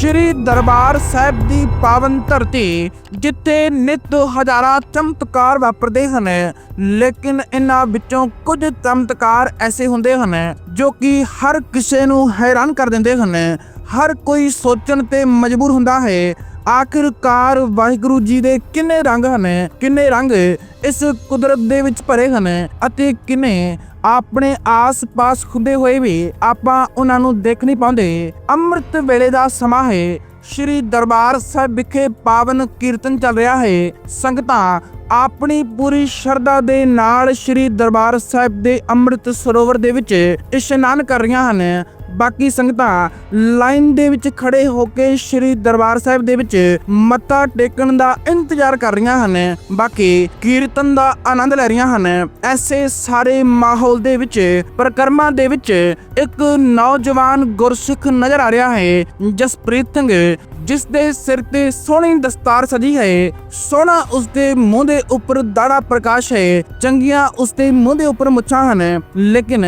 ਸ਼੍ਰੀ ਦਰਬਾਰ ਸਾਹਿਬ ਦੀ ਪਾਵਨ ਧਰਤੀ, ਜਿੱਥੇ ਨਿਤ ਹਜ਼ਾਰਾਂ ਚਮਤਕਾਰ ਵਾਪਰਦੇ ਹਨ। ਲੇਕਿਨ ਇਹਨਾਂ ਵਿੱਚੋਂ ਕੁਝ ਚਮਤਕਾਰ ਐਸੇ ਹੁੰਦੇ ਹਨ, ਜੋ ਕਿ ਹਰ ਕਿਸੇ ਨੂੰ ਹੈਰਾਨ ਕਰ ਦਿੰਦੇ ਹਨ। ਹਰ ਕੋਈ ਸੋਚਣ ਤੇ ਮਜਬੂਰ ਹੁੰਦਾ ਹੈ ਆਖਿਰਕਾਰ ਵਾਹਿਗੁਰੂ ਜੀ ਦੇ ਕਿੰਨੇ ਰੰਗ ਹਨ, ਕਿੰਨੇ ਰੰਗ ਇਸ ਕੁਦਰਤ ਦੇ ਵਿੱਚ ਭਰੇ ਹਨ ਅਤੇ ਕਿੰਨੇ ਆਪਣੇ ਆਸ-ਪਾਸ ਹੁੰਦੇ ਹੋਏ ਵੀ ਆਪਾਂ ਉਹਨਾਂ ਨੂੰ ਦੇਖ ਨਹੀਂ ਪਾਉਂਦੇ। ਅੰਮ੍ਰਿਤ ਵੇਲੇ ਦਾ ਸਮਾਂ ਹੈ, ਸ਼੍ਰੀ ਦਰਬਾਰ ਸਾਹਿਬ ਵਿਖੇ ਪਾਵਨ ਕੀਰਤਨ ਚੱਲ ਰਿਹਾ ਹੈ। ਸੰਗਤਾਂ ਆਪਣੀ ਪੂਰੀ ਸ਼ਰਧਾ ਦੇ ਨਾਲ ਸ਼੍ਰੀ ਦਰਬਾਰ ਸਾਹਿਬ ਦੇ ਅੰਮ੍ਰਿਤ ਸਰੋਵਰ ਦੇ ਵਿੱਚ ਇਸ਼ਨਾਨ ਕਰ ਰਹੀਆਂ ਹਨ ਬਾਕੀ ਸੰਗਤਾਂ ਲਾਈਨ ਦੇ ਵਿੱਚ ਖੜੇ ਹੋ ਕੇ ਸ਼੍ਰੀ ਦਰਬਾਰ ਸਾਹਿਬ ਦੇ ਵਿੱਚ ਮੱਥਾ ਟੇਕਣ ਦਾ ਇੰਤਜ਼ਾਰ ਕਰ ਰਹੀਆਂ ਹਨ, ਬਾਕੀ ਕੀਰਤਨ ਦਾ ਆਨੰਦ ਲੈ ਰਹੀਆਂ ਹਨ। ਐਸੇ ਸਾਰੇ ਮਾਹੌਲ ਦੇ ਵਿੱਚ, ਪ੍ਰਕਰਮਾਂ ਦੇ ਵਿੱਚ ਇੱਕ ਨੌਜਵਾਨ ਗੁਰਸਿੱਖ ਨਜ਼ਰ ਆ ਰਿਹਾ ਹੈ, ਜਸਪ੍ਰੀਤ ਸਿੰਘ। ਜਿਸ ਦੇ ਸਿਰ ਤੇ ਸੋਹਣੀ ਦਸਤਾਰ ਸਜੀ ਹੈ, ਸੋਹਣਾ ਉਸ ਦੇ ਮੂੰਹ ਦੇ ਉੱਪਰ ਦਾੜਾ ਪ੍ਰਕਾਸ਼ ਹੈ, ਚੰਗੀਆਂ ਉਸ ਦੇ ਮੂੰਹ ਦੇ ਉੱਪਰ ਮੁੱਛਾਂ ਹਨ। ਲੇਕਿਨ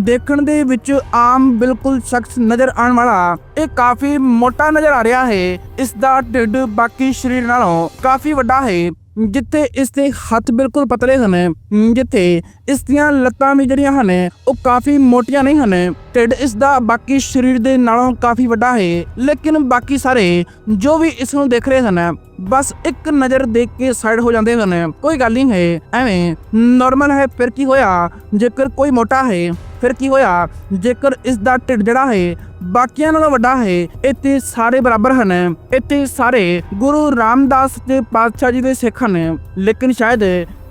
ਦੇਖਣ ਦੇ ਵਿੱਚ ਆਮ ਬਿਲਕੁਲ ਸ਼ਖਸ ਨਜ਼ਰ ਆਉਣ ਵਾਲਾ ਇਹ ਕਾਫੀ ਮੋਟਾ ਨਜ਼ਰ ਆ ਰਿਹਾ ਹੈ। ਇਸ ਦਾ ਢਿੱਡ ਬਾਕੀ ਸਰੀਰ ਨਾਲੋਂ ਕਾਫੀ ਵੱਡਾ ਹੈ। ਜਿੱਥੇ ਇਸ ਦੇ ਹੱਥ ਬਿਲਕੁਲ ਪਤਲੇ ਹਨ, ਜਿੱਥੇ ਇਸ ਦੀਆਂ ਲੱਤਾਂ ਵੀ ਜਿਹੜੀਆਂ ਹਨ, ਉਹ ਕਾਫੀ ਮੋਟੀਆਂ ਨਹੀਂ ਹਨ, ਢਿੱਡ ਇਸ ਦਾ ਬਾਕੀ ਸਰੀਰ ਦੇ ਨਾਲੋਂ ਕਾਫੀ ਵੱਡਾ ਹੈ। ਲੇਕਿਨ ਬਾਕੀ ਸਾਰੇ ਜੋ ਵੀ ਇਸ ਨੂੰ ਦੇਖ ਰਹੇ ਹਨ, ਬਸ ਇੱਕ ਨਜ਼ਰ ਦੇਖ ਕੇ ਸਾਈਡ ਹੋ ਜਾਂਦੇ ਹਨ। ਕੋਈ ਗੱਲ ਨਹੀਂ ਹੈ, ਐਵੇਂ ਨਾਰਮਲ ਹੈ, ਫਿਰ ਕੀ ਹੋਇਆ? ਜੇਕਰ ਕੋਈ ਮੋਟਾ ਹੈ ਫਿਰ ਕੀ ਹੋਇਆ? ਜੇਕਰ ਇਸ ਦਾ ਢਿੱਡ ਜਿਹੜਾ ਹੈ, ਬਾਕੀਆਂ ਨਾਲੋਂ ਵੱਡਾ ਹੈ, ਇੱਥੇ ਸਾਰੇ ਬਰਾਬਰ ਹਨ। ਇੱਥੇ ਸਾਰੇ ਗੁਰੂ ਰਾਮਦਾਸ ਦੇ ਪਾਤਸ਼ਾਹ ਜੀ ਦੇ ਸਿੱਖ ਹਨ। ਲੇਕਿਨ ਸ਼ਾਇਦ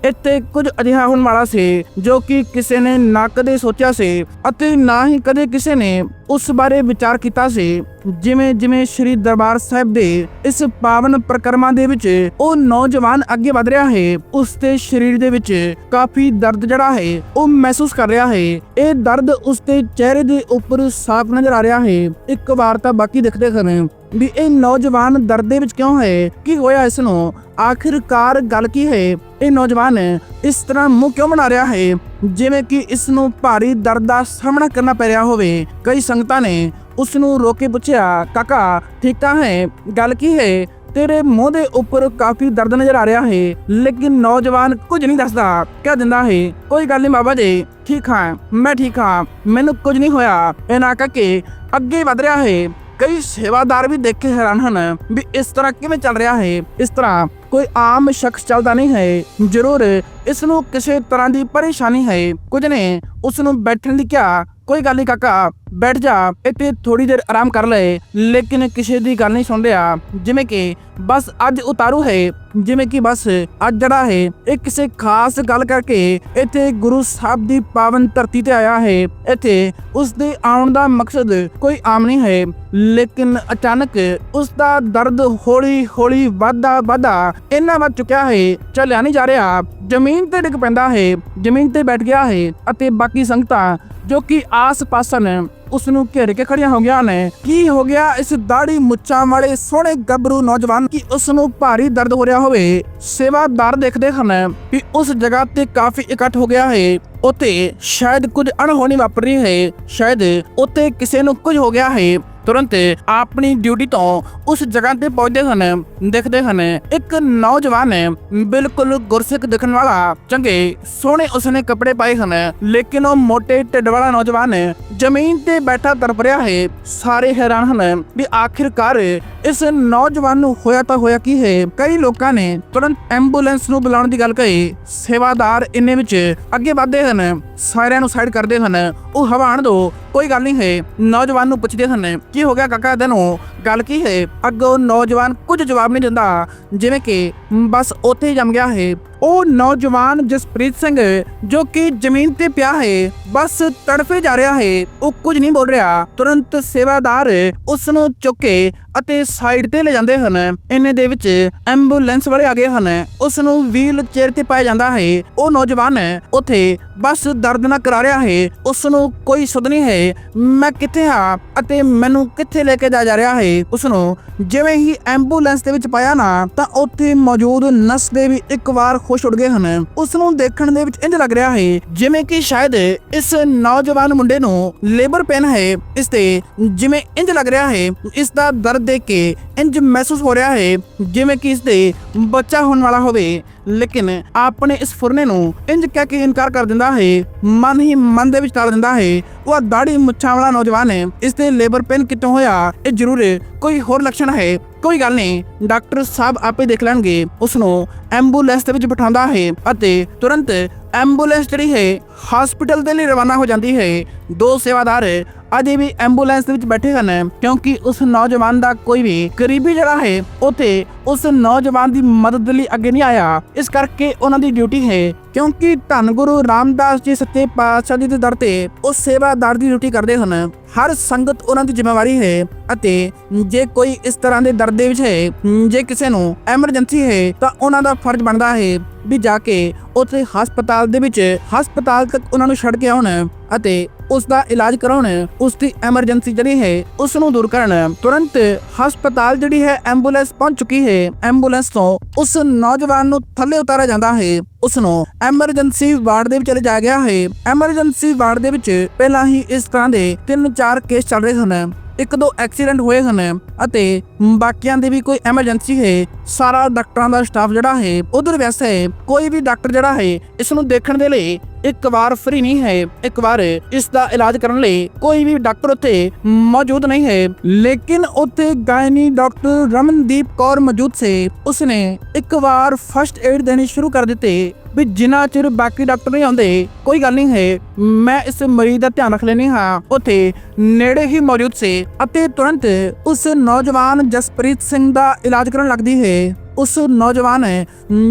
ਇੱਥੇ ਕੁਝ ਅਜਿਹਾ ਹੋਣ ਵਾਲਾ ਸੀ, ਜੋ ਕਿ ਕਿਸੇ ਨੇ ਨਾ ਕਦੇ ਸੋਚਿਆ ਸੀ ਅਤੇ ਨਾ ਹੀ ਕਦੇ ਕਿਸੇ ਨੇ ਉਸ ਬਾਰੇ ਵਿਚਾਰ ਕੀਤਾ ਸੀ। ਜਿਵੇਂ ਜਿਵੇਂ ਸ੍ਰੀ ਦਰਬਾਰ ਸਾਹਿਬ ਦੇ ਇਸ ਪਾਵਨ ਪ੍ਰਕਰਮਾ ਦੇ ਵਿੱਚ ਉਹ ਨੌਜਵਾਨ ਅੱਗੇ ਵਧ ਰਿਹਾ ਹੈ, ਉਸ ਦੇ ਸਰੀਰ ਦੇ ਵਿੱਚ ਕਾਫੀ ਦਰਦ ਜਿਹੜਾ ਹੈ, ਉਹ ਮਹਿਸੂਸ ਕਰ ਰਿਹਾ ਹੈ। ਇਹ ਦਰਦ ਉਸ ਦੇ ਚਿਹਰੇ ਦੇ ਉੱਪਰ ਸਾਫ਼ ਨਜ਼ਰ ਆ ਰਿਹਾ ਹੈ। ਇੱਕ ਵਾਰ ਤਾਂ ਬਾਕੀ ਦੇਖਦੇ ਹਨ। ਵੀ ਇਹ ਨੌਜਵਾਨ ਦਰਦ ਵਿੱਚ ਕਿਉਂ ਹੈ? ਕੀ ਹੋਇਆ ਇਸ ਨੂੰ ਆਖਿਰਕਾਰ ਗੱਲ ਕੀ ਹੈ? ਇਹ ਨੌਜਵਾਨ ਇਸ ਤਰ੍ਹਾਂ ਮੂੰਹ ਕਿਉਂ ਬਣਾ ਰਿਹਾ ਹੈ? ਜਿਵੇਂ ਕਿ ਇਸ ਨੂੰ ਭਾਰੀ ਦਰਦ ਦਾ ਸਾਹਮਣਾ ਕਰਨਾ ਪੈ ਰਿਹਾ ਹੋਵੇ। ਕਈ ਸੰਗਤਾਂ ਨੇ ਉਸ ਨੂੰ ਰੋਕ ਕੇ ਪੁੱਛਿਆ, ਕਾਕਾ, ਠੀਕ ਤਾਂ ਹੈ? ਗੱਲ ਕੀ ਹੈ? ਤੇਰੇ ਮੂੰਹ ਦੇ ਉੱਪਰ ਕਾਫੀ ਦਰਦ ਨਜ਼ਰ ਆ ਰਿਹਾ ਹੈ। ਲੇਕਿਨ ਨੌਜਵਾਨ ਕੁਝ ਨਹੀਂ ਦੱਸਦਾ। ਕਹਿ ਦਿੰਦਾ ਹੈ, ਕੋਈ ਗੱਲ ਨਹੀਂ ਬਾਬਾ ਜੀ, ਠੀਕ ਹਾਂ, ਮੈਂ ਠੀਕ ਹਾਂ। ਮੈਨੂੰ ਕੁਝ ਨਹੀਂ ਹੋਇਆ। ਇਹ ਨਾ ਕੇ ਅੱਗੇ ਵਧ ਰਿਹਾ ਹੈ। ਕਈ ਸੇਵਾਦਾਰ ਵੀ ਦੇਖ ਕੇ ਹੈਰਾਨ ਹਨ ਵੀ ਇਸ ਤਰ੍ਹਾਂ ਕਿਵੇਂ ਚੱਲ ਰਿਹਾ ਹੈ। ਇਸ ਤਰ੍ਹਾਂ ਕੋਈ ਆਮ ਸ਼ਖਸ ਚੱਲਦਾ ਨਹੀਂ ਹੈ। ਜ਼ਰੂਰ ਇਸ ਨੂੰ ਕਿਸੇ ਤਰ੍ਹਾਂ ਦੀ ਪਰੇਸ਼ਾਨੀ ਹੈ। ਕੁਝ ਨੇ ਉਸ ਨੂੰ ਬੈਠਣ ਲਈ ਕਿਹਾ, ਕੋਈ ਗੱਲ ਨਹੀਂ ਕਾਕਾ, ਬੈਠ ਜਾ, ਇੱਥੇ ਥੋੜੀ ਦੇਰ ਆਰਾਮ ਕਰ ਲੈ। ਲੇਕਿਨ ਕਿਸੇ ਦੀ ਗੱਲ ਨਹੀਂ ਸੁਣ ਰਿਹਾ ਜਿਵੇਂ ਕਿ ਬਸ ਅੱਜ ਉਤਾਰੂ ਹੈ, ਜਿਵੇਂ ਕਿ ਬਸ ਅੱਜ ਜਿਹੜਾ ਹੈ, ਇਹ ਕਿਸੇ ਖਾਸ ਗੱਲ ਕਰਕੇ ਇੱਥੇ ਗੁਰੂ ਸਾਹਿਬ ਦੀ ਪਾਵਨ ਧਰਤੀ ਤੇ ਆਇਆ ਹੈ। ਇੱਥੇ ਉਸ ਦੇ ਆਉਣ ਦਾ ਮਕਸਦ ਕੋਈ ਆਮ ਨਹੀਂ ਹੈ, ਲੇਕਿਨ ਅਚਾਨਕ ਉਸ ਦਾ ਦਰਦ ਹੌਲੀ ਹੌਲੀ ਵੱਧਦਾ ਵੱਧਦਾ ਇੰਨਾ ਵੱਧ ਚੁੱਕਿਆ ਹੈ, ਚੱਲਿਆ ਨਹੀਂ ਜਾ ਰਿਹਾ। ਜ਼ਮੀਨ ਤੇ ਡਿੱਗ ਪੈਂਦਾ ਹੈ, ਜ਼ਮੀਨ ਤੇ ਬੈਠ ਗਿਆ ਹੈ ਅਤੇ ਬਾਕੀ ਸੰਗਤਾਂ ਜੋ ਕਿ ਆਸ-ਪਾਸ ਨੇ ਉਸ ਨੂੰ ਘੇਰ ਕੇ ਖੜੀਆਂ ਹੋ ਗਿਆ ਨੇ। ਕੀ ਹੋ ਗਿਆ? ਇਸ ਦਾੜੀ ਮੁੱਛਾਂ ਵਾਲੇ ਸੋਹਣੇ ਗੱਭਰੂ ਨੌਜਵਾਨ ਕਿ ਉਸ ਨੂੰ ਭਾਰੀ ਦਰਦ ਹੋ ਰਿਹਾ ਹੋਵੇ? ਸੇਵਾਦਾਰ ਦੇਖਦੇ ਹਨ ਕਿ ਉਸ ਜਗ੍ਹਾ ਤੇ ਕਾਫੀ ਇਕੱਠ ਹੋ ਗਿਆ ਹੈ। ਉੱਥੇ ਸ਼ਾਇਦ ਕੁਝ ਅਣਹੋਣੀ ਵਾਪਰ ਰਹੀ ਹੈ। ਸ਼ਾਇਦ ਉੱਥੇ ਕਿਸੇ ਨੂੰ ਕੁਝ ਹੋ ਗਿਆ ਹੈ। ਤੁਰੰਤ ਆਪਣੀ ਡਿਊਟੀ ਤੋਂ ਉਸ ਜਗ੍ਹਾ ਤੇ ਪਹੁੰਚਦੇ ਹਨ, ਦੇਖਦੇ ਹਨ। ਇੱਕ ਨੌਜਵਾਨ ਬਿਲਕੁਲ ਗੁਰਸਿੱਖ ਦਿਖਣ ਵਾਲਾ, ਚੰਗੇ, ਸੋਹਣੇ ਉਸਨੇ ਕੱਪੜੇ ਪਾਏ ਹਨ, ਲੇਕਿਨ ਉਹ ਮੋਟੇ ਢਿੱਡ ਵਾਲਾ ਨੌਜਵਾਨ ਜ਼ਮੀਨ ਤੇ ਬੈਠਾ ਤੜਪ ਰਿਹਾ ਹੈ ਸਾਰੇ ਹੈਰਾਨ ਹਨ ਵੀ ਆਖਿਰਕਾਰ ਇਸ ਨੌਜਵਾਨ ਨੂੰ ਹੋਇਆ ਤਾਂ ਹੋਇਆ ਕੀ ਹੈ? ਕਈ ਲੋਕਾਂ ਨੇ ਤੁਰੰਤ ਐਂਬੂਲੈਂਸ ਨੂੰ ਬੁਲਾਉਣ ਦੀ ਗੱਲ ਕਹੀ। ਸੇਵਾਦਾਰ ਇੰਨੇ ਵਿੱਚ ਅੱਗੇ ਵਧਦੇ ਹਨ, ਸਾਰਿਆਂ ਨੂੰ ਸਾਈਡ ਕਰਦੇ ਹਨ। ਉਹ ਹਵਾ ਆਣ ਦੋ, ਕੋਈ ਗੱਲ ਨਹੀਂ ਹੈ। ਨੌਜਵਾਨ ਨੂੰ ਪੁੱਛਦੇ ਹਨ ਕੀ ਹੋ ਗਿਆ ਕਾਕਾ? ਤੈਨੂੰ ਗੱਲ ਕੀ ਹੈ? ਅੱਗੋਂ ਨੌਜਵਾਨ ਕੁਝ ਜਵਾਬ ਨਹੀਂ ਦਿੰਦਾ। ਜਿਵੇਂ ਕਿ ਬਸ ਉੱਥੇ ਹੀ ਜੰਮ ਗਿਆ ਹੈ। ਉਹ ਨੌਜਵਾਨ ਜਸਪ੍ਰੀਤ ਸਿੰਘ, ਜੋ ਕਿ ਜ਼ਮੀਨ ਤੇ ਪਿਆ ਹੈ, ਬਸ ਤੜਫੇ ਜਾ ਰਿਹਾ ਹੈ। ਉਹ ਕੁਝ ਨਹੀਂ ਬੋਲ ਰਿਹਾ। ਤੁਰੰਤ ਸੇਵਾਦਾਰ ਉਸ ਨੂੰ ਚੁੱਕ ਕੇ ਅਤੇ ਸਾਈਡ ਤੇ ਲੈ ਜਾਂਦੇ ਹਨ। ਇੰਨੇ ਦੇ ਵਿੱਚ ਐਂਬੂਲੈਂਸ ਵਾਲੇ ਆ ਗਏ ਹਨ। ਉਸ ਨੂੰ ਵੀਲ ਚੇਅਰ ਤੇ ਪਾਇਆ ਜਾਂਦਾ ਹੈ। ਉਹ ਨੌਜਵਾਨ ਉੱਥੇ ਬਸ ਦਰਦ ਨਾ ਕਰਾ ਰਿਹਾ ਹੈ। ਉਸ ਨੂੰ ਕੋਈ ਸੁਧ ਨਹੀਂ ਹੈ। ਮੈਂ ਕਿੱਥੇ ਹਾਂ ਅਤੇ ਮੈਨੂੰ ਕਿੱਥੇ ਲੈ ਕੇ ਜਾ ਜਾ ਰਿਹਾ ਹੈ? ਉਸ ਨੂੰ ਜਿਵੇਂ ਹੀ ਐਂਬੂਲੈਂਸ ਦੇ ਵਿੱਚ ਪਾਇਆ ਨਾ, ਤਾਂ ਉੱਥੇ ਮੌਜੂਦ ਨਰਸ ਦੇ ਵੀ ਇੱਕ ਵਾਰ ਹੋਸ਼ ਉੱਡ ਗਏ ਹਨ। ਉਸ ਨੂੰ ਦੇਖਣ ਦੇ ਵਿੱਚ ਇੰਜ ਲੱਗ ਰਿਹਾ ਹੈ, ਜਿਵੇਂ ਕਿ ਸ਼ਾਇਦ ਇਸ ਨੌਜਵਾਨ ਮੁੰਡੇ ਨੂੰ ਲੇਬਰ ਪੇਨ ਹੈ। ਇਸ ਤੇ ਜਿਵੇਂ ਇੰਜ ਲੱਗ ਰਿਹਾ ਹੈ, ਇਸ ਦਾ ਦਰਦ ਦੇਖ ਕੇ ਇੰਜ ਮਹਿਸੂਸ ਹੋ ਰਿਹਾ ਹੈ, ਜਿਵੇਂ ਕਿ ਇਸ ਦੇ ਬੱਚਾ ਹੋਣ ਵਾਲਾ ਹੋਵੇ। ਲੇਕਿਨ ਆਪਣੇ ਇਸ ਫੁਰਨੇ ਨੂੰ ਇੰਜ ਕਹਿ ਕੇ ਇਨਕਾਰ ਕਰ ਦਿੰਦਾ ਹੈ, ਮਨ ਹੀ ਮਨ ਦੇ ਵਿੱਚ ਟਾਲ ਦਿੰਦਾ ਹੈ, ਉਹ ਦਾੜੀ ਮੁੱਛਾਂ ਵਾਲਾ ਨੌਜਵਾਨ ਹੈ, ਇਸ ਦੇ ਲੇਬਰ ਪੇਨ ਕਿਤੋਂ ਹੋਇਆ? ਇਹ ਜ਼ਰੂਰ ਕੋਈ ਹੋਰ ਲੱਛਣ ਹੈ। ਕੋਈ ਗੱਲ ਨਹੀਂ, ਡਾਕਟਰ ਸਾਹਿਬ ਆਪੇ ਦੇਖ ਲੈਣਗੇ ਉਸ ਨੂੰ ਐਂਬੂਲੈਂਸ ਦੇ ਵਿੱਚ ਬਿਠਾਉਂਦਾ ਹੈ ਅਤੇ ਤੁਰੰਤ ਐਂਬੂਲੈਂਸ ਜਿਹੜੀ ਹੈ ਹਸਪੀਟਲ ਦੇ ਲਈ ਰਵਾਨਾ ਹੋ ਜਾਂਦੀ ਹੈ। ਦੋ ਸੇਵਾਦਾਰ ਅਜੇ ਵੀ ਐਂਬੂਲੈਂਸ ਦੇ ਵਿੱਚ ਬੈਠੇ ਹਨ, ਕਿਉਂਕਿ ਉਸ ਨੌਜਵਾਨ ਦਾ ਕੋਈ ਵੀ ਕਰੀਬੀ ਜਿਹੜਾ ਹੈ, ਉਥੇ ਉਸ ਨੌਜਵਾਨ ਦੀ ਮਦਦ ਲਈ ਅੱਗੇ ਨਹੀਂ ਆਇਆ। ਇਸ ਕਰਕੇ ਉਹਨਾਂ ਦੀ ਡਿਊਟੀ ਹੈ, ਕਿਉਂਕਿ ਧੰਨ ਗੁਰੂ ਰਾਮਦਾਸ ਜੀ ਸੱਚੇ ਪਾਤਸ਼ਾਹ ਜੀ ਦੇ ਦਰ ਤੇ ਉਸ ਸੇਵਾਦਾਰ ਦੀ ਡਿਊਟੀ ਕਰਦੇ ਹਨ। ਹਰ ਸੰਗਤ ਉਹਨਾਂ ਦੀ ਜ਼ਿੰਮੇਵਾਰੀ ਹੈ ਅਤੇ ਜੇ ਕੋਈ ਇਸ ਤਰ੍ਹਾਂ ਦੇ ਦਰਦ ਦੇ ਵਿੱਚ ਹੈ, ਜੇ ਕਿਸੇ ਨੂੰ ਐਮਰਜੈਂਸੀ ਹੈ, ਤਾਂ ਉਹਨਾਂ ਦਾ ਫਰਜ਼ ਬਣਦਾ ਹੈ। ਵੀ ਜਾ ਕੇ ਉੱਥੇ ਹਸਪਤਾਲ ਦੇ ਵਿੱਚ, ਹਸਪਤਾਲ ਤੱਕ ਉਹਨਾਂ ਨੂੰ ਛੱਡ ਕੇ ਆਉਣ ਅਤੇ ਉਸ ਦਾ ਇਲਾਜ ਕਰਾਉਣ ਉਸ ਦੀ ਐਮਰਜੈਂਸੀ ਜਿਹੜੀ ਹੈ ਉਸ ਨੂੰ ਦੂਰ ਕਰਨ। ਤੁਰੰਤ ਹਸਪਤਾਲ ਜਿਹੜੀ ਹੈ ਐਂਬੂਲੈਂਸ ਪਹੁੰਚ ਚੁੱਕੀ ਹੈ। ਐਂਬੂਲੈਂਸ ਤੋਂ ਉਸ ਨੌਜਵਾਨ ਨੂੰ ਥੱਲੇ ਉਤਾਰਿਆ ਜਾਂਦਾ ਹੈ। ਉਸ ਨੂੰ ਐਮਰਜੈਂਸੀ ਵਾਰਡ ਦੇ ਵਿੱਚ ਲਿਜਾਇਆ ਗਿਆ ਹੈ। ਐਮਰਜੈਂਸੀ ਵਾਰਡ ਦੇ ਵਿੱਚ ਪਹਿਲਾਂ ਹੀ ਇਸ ਤਰ੍ਹਾਂ ਦੇ ਤਿੰਨ ਚਾਰ ਕੇਸ ਚੱਲ ਰਹੇ ਹਨ। ਇੱਕ ਦੋ ਐਕਸੀਡੈਂਟ ਹੋਏ ਹਨ ਅਤੇ ਬਾਕੀਆਂ ਦੀ ਵੀ ਕੋਈ ਐਮਰਜੈਂਸੀ ਹੈ, ਸਾਰਾ ਡਾਕਟਰਾਂ ਦਾ ਸਟਾਫ ਜਿਹੜਾ ਹੈ, ਉਧਰ ਵੈਸੇ ਕੋਈ ਵੀ ਡਾਕਟਰ ਜਿਹੜਾ ਹੈ, ਇਸ ਨੂੰ ਦੇਖਣ ਦੇ ਲਈ ਇੱਕ ਵਾਰ ਫ੍ਰੀ ਨਹੀਂ ਹੈ, ਇੱਕ ਵਾਰ ਇਸ ਦਾ ਇਲਾਜ ਕਰਨ ਲਈ ਕੋਈ ਵੀ ਡਾਕਟਰ ਉੱਥੇ ਮੌਜੂਦ ਨਹੀਂ ਹੈ। ਲੇਕਿਨ ਉੱਥੇ ਗਾਇਨੀ ਡਾਕਟਰ ਰਮਨਦੀਪ ਕੌਰ ਮੌਜੂਦ ਸੀ। ਉਸਨੇ ਇੱਕ ਵਾਰ ਫਸਟ ਏਡ ਦੇਣੀ ਸ਼ੁਰੂ ਕਰ ਦਿੱਤੀ ਵੀ ਜਿੰਨਾ ਚਿਰ ਬਾਕੀ ਡਾਕਟਰ ਨਹੀਂ ਆਉਂਦੇ, ਕੋਈ ਗੱਲ ਨਹੀਂ ਹੈ। ਮੈਂ ਇਸ ਮਰੀਜ਼ ਦਾ ਧਿਆਨ ਰੱਖ ਲੈਣੀ ਹਾਂ। ਉੱਥੇ ਨੇੜੇ ਹੀ ਮੌਜੂਦ ਸੀ ਅਤੇ ਤੁਰੰਤ ਉਸ ਨੌਜਵਾਨ ਜਸਪ੍ਰੀਤ ਸਿੰਘ ਦਾ ਇਲਾਜ ਕਰਨ ਲੱਗਦੀ ਹੈ। ਉਸ ਨੌਜਵਾਨ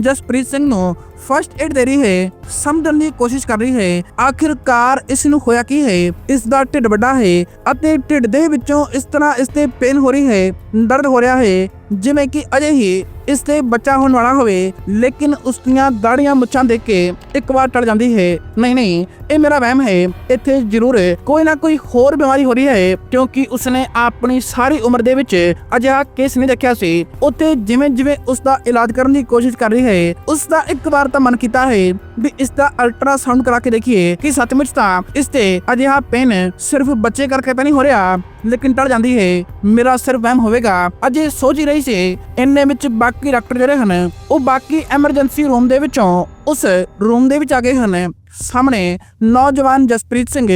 ਜਸਪ੍ਰੀਤ ਸਿੰਘ ਨੂੰ ਫਸਟ ਏਡ ਦੇ ਰਹੀ ਹੈ ਸਮਝਣ ਦੀ ਕੋਸ਼ਿਸ਼ ਕਰ ਰਹੀ ਹੈ ਆਖਿਰਕਾਰ ਇਸ ਨੂੰ ਹੋਇਆ ਕੀ ਹੈ ਇਸ ਦਾ ਢਿੱਡ ਵੱਡਾ ਹੈ ਅਤੇ ਢਿੱਡ ਦੇ ਵਿੱਚੋਂ ਇਸ ਤਰ੍ਹਾਂ ਇਸ ਤੇ ਪੇਨ ਹੋ ਰਹੀ ਹੈ ਦਰਦ ਹੋ ਰਿਹਾ ਹੈ ਜਿਵੇਂ ਕਿ ਅਜੇ ਹੀ ਇਸ ਤੇ ਬੱਚਾ ਹੋਣ ਵਾਲਾ ਹੋਵੇ, ਲੇਕਿਨ ਉਸ ਦੀਆਂ ਦਾੜੀਆਂ ਮੁੱਛਾਂ ਦੇਖ ਕੇ ਇੱਕ ਵਾਰ ਟਲ ਜਾਂਦੀ ਹੈ, ਨਹੀਂ ਨਹੀਂ, ਇਹ ਮੇਰਾ ਵਹਿਮ ਹੈ, ਇੱਥੇ ਜ਼ਰੂਰ ਕੋਈ ਨਾ ਕੋਈ ਹੋਰ ਬਿਮਾਰੀ ਹੋ ਰਹੀ ਹੈ, ਕਿਉਂਕਿ ਉਸਨੇ ਆਪਣੀ ਸਾਰੀ ਉਮਰ ਦੇ ਵਿੱਚ ਅਜਿਹਾ ਕੇਸ ਨਹੀਂ ਦੇਖਿਆ ਸੀ। ਉੱਥੇ ਜਿਵੇਂ ਜਿਵੇਂ ਉਸ ਦਾ ਇਲਾਜ ਕਰਨ ਦੀ ਕੋਸ਼ਿਸ਼ ਕਰ ਰਹੀ ਹੈ ਉਸ ਦਾ ਇੱਕ ਵਾਰ ਤਾਂ ਮਨ ਕੀਤਾ ਹੈ ਵੀ ਇਸ ਦਾ ਅਲਟਰਾਸਾਊਂਡ ਕਰਾ ਕੇ ਦੇਖੀਏ ਕਿ ਸੱਚਮੁੱਚ ਤਾਂ ਇਸ ਤੇ ਅਜਿਹਾ ਪੇਨ ਸਿਰਫ ਬੱਚੇ ਕਰਕੇ ਤਾਂ ਨਹੀਂ ਹੋ ਰਿਹਾ, ਲੇਕਿਨ ਟਲ ਜਾਂਦੀ ਹੈ। ਮੇਰਾ ਸਿਰਫ ਵਹਿਮ ਹੋਵੇਗਾ। ਅਜੇ ਸੋਚ ਹੀ ਰਹੀ ਸੀ, ਇੰਨੇ ਵਿੱਚ ਬਾਕੀ ਡਾਕਟਰ ਜਿਹੜੇ ਹਨ, ਉਹ ਬਾਕੀ ਐਮਰਜੈਂਸੀ ਰੂਮ ਦੇ ਵਿੱਚੋਂ ਉਸ ਰੂਮ ਦੇ ਵਿੱਚ ਆ ਗਏ ਹਨ। ਸਾਹਮਣੇ ਨੌਜਵਾਨ ਜਸਪ੍ਰੀਤ ਸਿੰਘ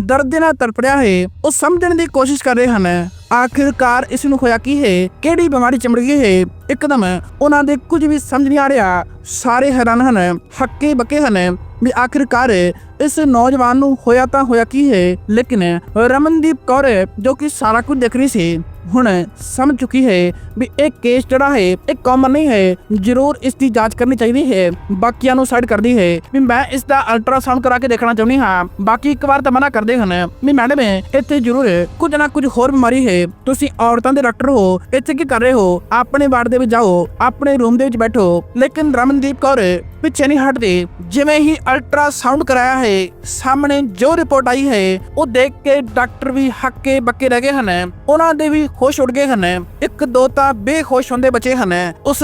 ਦਰਦ ਦੇ ਨਾਲ ਤੜਪੜਿਆ ਹੈ। ਉਹ ਸਮਝਣ ਦੀ ਕੋਸ਼ਿਸ਼ ਕਰ ਰਹੇ ਹਨ, ਆਖਿਰਕਾਰ ਇਸ ਨੂੰ ਹੋਇਆ ਕੀ ਹੈ? ਕਿਹੜੀ ਬਿਮਾਰੀ ਚਮੜ ਗਈ ਹੈ? ਇੱਕਦਮ ਉਹਨਾਂ ਦੇ ਕੁਝ ਵੀ ਸਮਝ ਨਹੀਂ ਆ ਰਿਹਾ। ਸਾਰੇ ਹੈਰਾਨ ਹਨ, ਹੱਕੇ ਬੱਕੇ ਹਨ ਵੀ ਆਖਿਰਕਾਰ ਇਸ ਨੌਜਵਾਨ ਨੂੰ ਹੋਇਆ ਤਾਂ ਹੋਇਆ ਕੀ ਹੈ। ਲੇਕਿਨ ਰਮਨਦੀਪ ਕੌਰ, ਜੋ ਕਿ ਸਾਰਾ ਕੁਝ ਦੇਖ ਰਹੀ ਸੀ ਹੁਣ ਸਮਝ ਚੁੱਕੀ ਹੈ ਵੀ ਇਹ ਕੇਸ ਜਿਹੜਾ ਹੈ, ਇਹ ਕਾਮਨ ਨਹੀਂ ਹੈ। ਜ਼ਰੂਰ ਇਸ ਦੀ ਜਾਂਚ ਕਰਨੀ ਚਾਹੀਦੀ ਹੈ। ਬਾਕੀਆਂ ਨੂੰ ਸਾਈਡ ਕਰਦੀ ਹੈ। ਵੀ ਮੈਂ ਇਸ ਦਾ ਅਲਟਰਾਸਾਊਂਡ ਕਰਾ ਕੇ ਦੇਖਣਾ ਚਾਹੁੰਦੀ ਹਾਂ। ਬਾਕੀ ਇੱਕ ਵਾਰ ਤਾਂ ਮਨਾ ਕਰਦੇ ਹਨ ਵੀ ਮੈਡਮ ਇੱਥੇ ਜ਼ਰੂਰ ਕੁਝ ਨਾ ਕੁਝ ਹੋਰ ਬਿਮਾਰੀ ਹੈ। ਤੁਸੀਂ ਔਰਤਾਂ ਦੇ ਡਾਕਟਰ ਹੋ, ਇੱਥੇ ਕੀ ਕਰ ਰਹੇ ਹੋ? ਆਪਣੇ ਵਾਰਡ ਦੇ ਵਿੱਚ ਜਾਓ, ਆਪਣੇ ਰੂਮ ਦੇ ਵਿੱਚ ਬੈਠੋ। ਲੇਕਿਨ ਰਮਨਦੀਪ ਕੌਰ, ਪਿੱਛੇ ਨਹੀਂ ਹਟਦੇ। ਜਿਵੇਂ ਹੀ ਅਲਟਰਾਸਾਊਂਡ ਕਰਾਇਆ ਹੈ, ਸਾਹਮਣੇ ਜੋ ਰਿਪੋਰਟ ਆਈ ਹੈ, ਉਹ ਦੇਖ ਕੇ ਡਾਕਟਰ ਵੀ ਹੱਕੇ ਬੱਕੇ ਰਹਿ ਗਏ ਹਨ। ਉਹਨਾਂ ਦੇ ਵੀ ਹੋਸ਼ ਉੱਡ ਗਏ ਹਨ। ਇੱਕ ਦੋ ਤਾਂ ਬੇਹੋਸ਼ ਹੁੰਦੇ ਬਚੇ ਹਨ। ਉਸ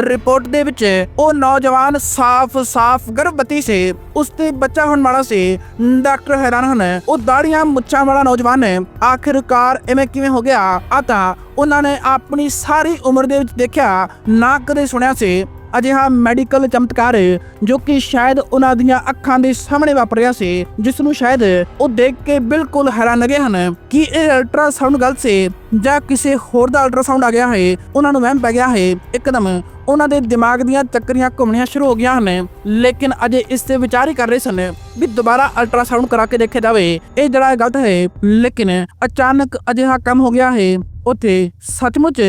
ਰਿਪੋਰਟ ਦੇ ਵਿੱਚ ਉਹ ਨੌਜਵਾਨ ਸਾਫ਼-ਸਾਫ਼ ਗਰਭਵਤੀ ਸੀ। ਉਸ ਤੇ ਬੱਚਾ ਹੋਣ ਵਾਲਾ ਸੀ। ਡਾਕਟਰ ਹੈਰਾਨ ਹਨ। ਉਹ ਦਾੜੀਆਂ ਮੁੱਛਾਂ ਵਾਲਾ ਨੌਜਵਾਨ। ਹੈ ਆਖਿਰਕਾਰ ਐਵੇਂ ਕਿਵੇਂ ਹੋ ਗਿਆ? ਆ ਤਾਂ ਉਹਨਾਂ ਨੇ ਆਪਣੀ ਸਾਰੀ ਉਮਰ ਦੇ ਵਿੱਚ ਦੇਖਿਆ, ਨਾ ਕਦੇ ਸੁਣਿਆ ਸੀ। ਅਜਿਹਾ ਮੈਡੀਕਲ ਚਮਤਕਾਰ ਜੋ ਕਿ ਸ਼ਾਇਦ ਉਹਨਾਂ ਦੀਆਂ ਅੱਖਾਂ ਦੇ ਸਾਹਮਣੇ ਵਾਪਰ ਰਿਹਾ ਸੀ, ਜਿਸ ਨੂੰ ਸ਼ਾਇਦ ਉਹ ਦੇਖ ਕੇ ਬਿਲਕੁਲ ਹੈਰਾਨ ਰਹੇ ਹਨ ਕਿ ਇਹ ਅਲਟਰਾਸਾਊਂਡ ਗਲਤ ਸੀ ਜਾਂ ਕਿਸੇ ਹੋਰ ਦਾ ਅਲਟਰਾਸਾਊਂਡ ਆ ਗਿਆ ਹੈ, ਉਹਨਾਂ ਨੂੰ ਵਹਿਮ ਪੈ ਗਿਆ ਹੈ। ਇੱਕਦਮ ਉਹਨਾਂ ਦੇ ਦਿਮਾਗ ਦੀਆਂ ਚੱਕਰੀਆਂ ਘੁੰਮਣੀਆਂ ਸ਼ੁਰੂ ਹੋ ਗਈਆਂ ਹਨ। ਲੇਕਿਨ ਅਜੇ ਇਸ ਤੇ ਵਿਚਾਰ ਹੀ ਕਰ ਰਹੇ ਸਨ ਵੀ ਦੁਬਾਰਾ ਅਲਟਰਾਸਾਊਂਡ ਕਰਾ ਕੇ ਦੇਖਿਆ ਜਾਵੇ। ਇਹ ਜਿਹੜਾ ਗਲਤ ਹੈ, ਲੇਕਿਨ ਅਚਾਨਕ ਅਜਿਹਾ ਕੰਮ ਹੋ ਗਿਆ ਹੈ। ਉੱਥੇ ਸੱਚਮੁੱਚ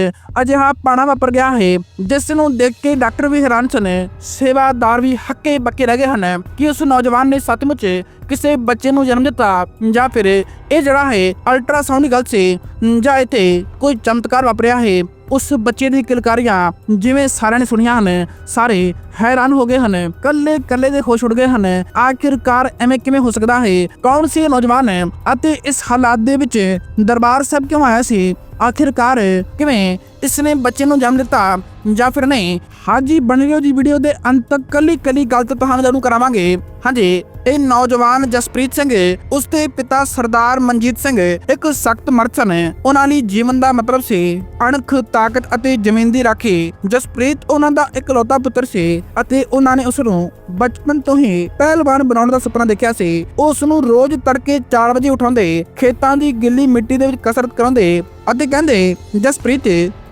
ਅਜਿਹਾ ਪਾਣਾ ਵਾਪਰ ਗਿਆ ਹੈ, ਜਿਸ ਨੂੰ ਦੇਖ ਕੇ ਡਾਕਟਰ ਵੀ ਹੈਰਾਨ ਸਨ। ਸੇਵਾਦਾਰ ਵੀ ਹੱਕੇ ਬੱਕੇ ਰਹਿ ਗਏ ਹਨ ਕਿ ਉਸ ਨੌਜਵਾਨ ਨੇ ਸੱਚਮੁੱਚ ਕਿਸੇ ਬੱਚੇ ਨੂੰ ਜਨਮ ਦਿੱਤਾ ਜਾਂ ਫਿਰ ਇਹ ਜਿਹੜਾ ਹੈ ਅਲਟਰਾਸਾਊਂਡ ਗਲਤ ਸੀ ਜਾਂ ਇੱਥੇ ਕੋਈ ਚਮਤਕਾਰ ਵਾਪਰਿਆ ਹੈ। ਉਸ ਬੱਚੇ ਦੀ ਕਿਲਕਾਰੀਆਂ ਜਿਵੇਂ ਸਾਰਿਆਂ ਨੇ ਸੁਣੀਆਂ ਹਨ, ਸਾਰੇ ਹੈਰਾਨ ਹੋ ਗਏ ਹਨ ਕੱਲੇ ਕੱਲੇ ਦੇ ਹੋਸ਼ ਉੱਡ ਗਏ ਹਨ, ਆਖਿਰਕਾਰ ਐਵੇਂ ਕਿਵੇਂ ਹੋ ਸਕਦਾ ਹੈ, ਕੌਣ ਸੀ ਨੌਜਵਾਨ ਅਤੇ ਇਸ ਹਾਲਾਤ ਦੇ ਵਿੱਚ ਦਰਬਾਰ ਸਾਹਿਬ ਕਿਉਂ ਆਇਆ ਸੀ? ਆਖਿਰਕਾਰ ਕਿਵੇਂ ਇਸਨੇ ਬੱਚੇ ਨੂੰ ਜਨਮ ਦਿੱਤਾ ਜਾਂ ਫਿਰ ਨਹੀਂ? ਹਾਂਜੀ, ਬਣ ਲਿਓ ਜੀ ਵੀਡੀਓ ਦੇ ਅੰਤ ਤੱਕ ਕੱਲੀ ਕੱਲੀ ਗੱਲ ਤਾਂ ਤੁਹਾਨੂੰ ਜਾਣੂ ਕਰਾਵਾਂਗੇ। ਹਾਂਜੀ, ਇਹ ਨੌਜਵਾਨ ਜਸਪ੍ਰੀਤ ਸਿੰਘ ਉਸਦੇ ਪਿਤਾ ਸਰਦਾਰ ਮਨਜੀਤ ਸਿੰਘ, ਇੱਕ ਸਖਤ ਮਰਦ ਸਨ। ਉਹਨਾਂ ਲਈ ਜੀਵਨ ਦਾ ਮਤਲਬ ਸੀ ਅਣਖ, ਤਾਕਤ ਅਤੇ ਜ਼ਮੀਨ ਦੀ ਰਾਖੀ। ਜਸਪ੍ਰੀਤ ਉਹਨਾਂ ਦਾ ਇਕਲੌਤਾ ਪੁੱਤਰ ਸੀ ਅਤੇ ਉਹਨਾਂ ਨੇ ਉਸ ਨੂੰ ਬਚਪਨ ਤੋਂ ਹੀ ਪਹਿਲਵਾਨ ਬਣਾਉਣ ਦਾ ਸੁਪਨਾ ਦੇਖਿਆ ਸੀ। ਉਸ ਨੂੰ ਰੋਜ਼ ਤੜਕੇ 4 ਵਜੇ ਉਠਾਉਂਦੇ ਖੇਤਾਂ ਦੀ ਗਿੱਲੀ ਮਿੱਟੀ ਦੇ ਵਿੱਚ ਕਸਰਤ ਕਰਾਉਂਦੇ ਅਤੇ ਕਹਿੰਦੇ ਜਸਪ੍ਰੀਤ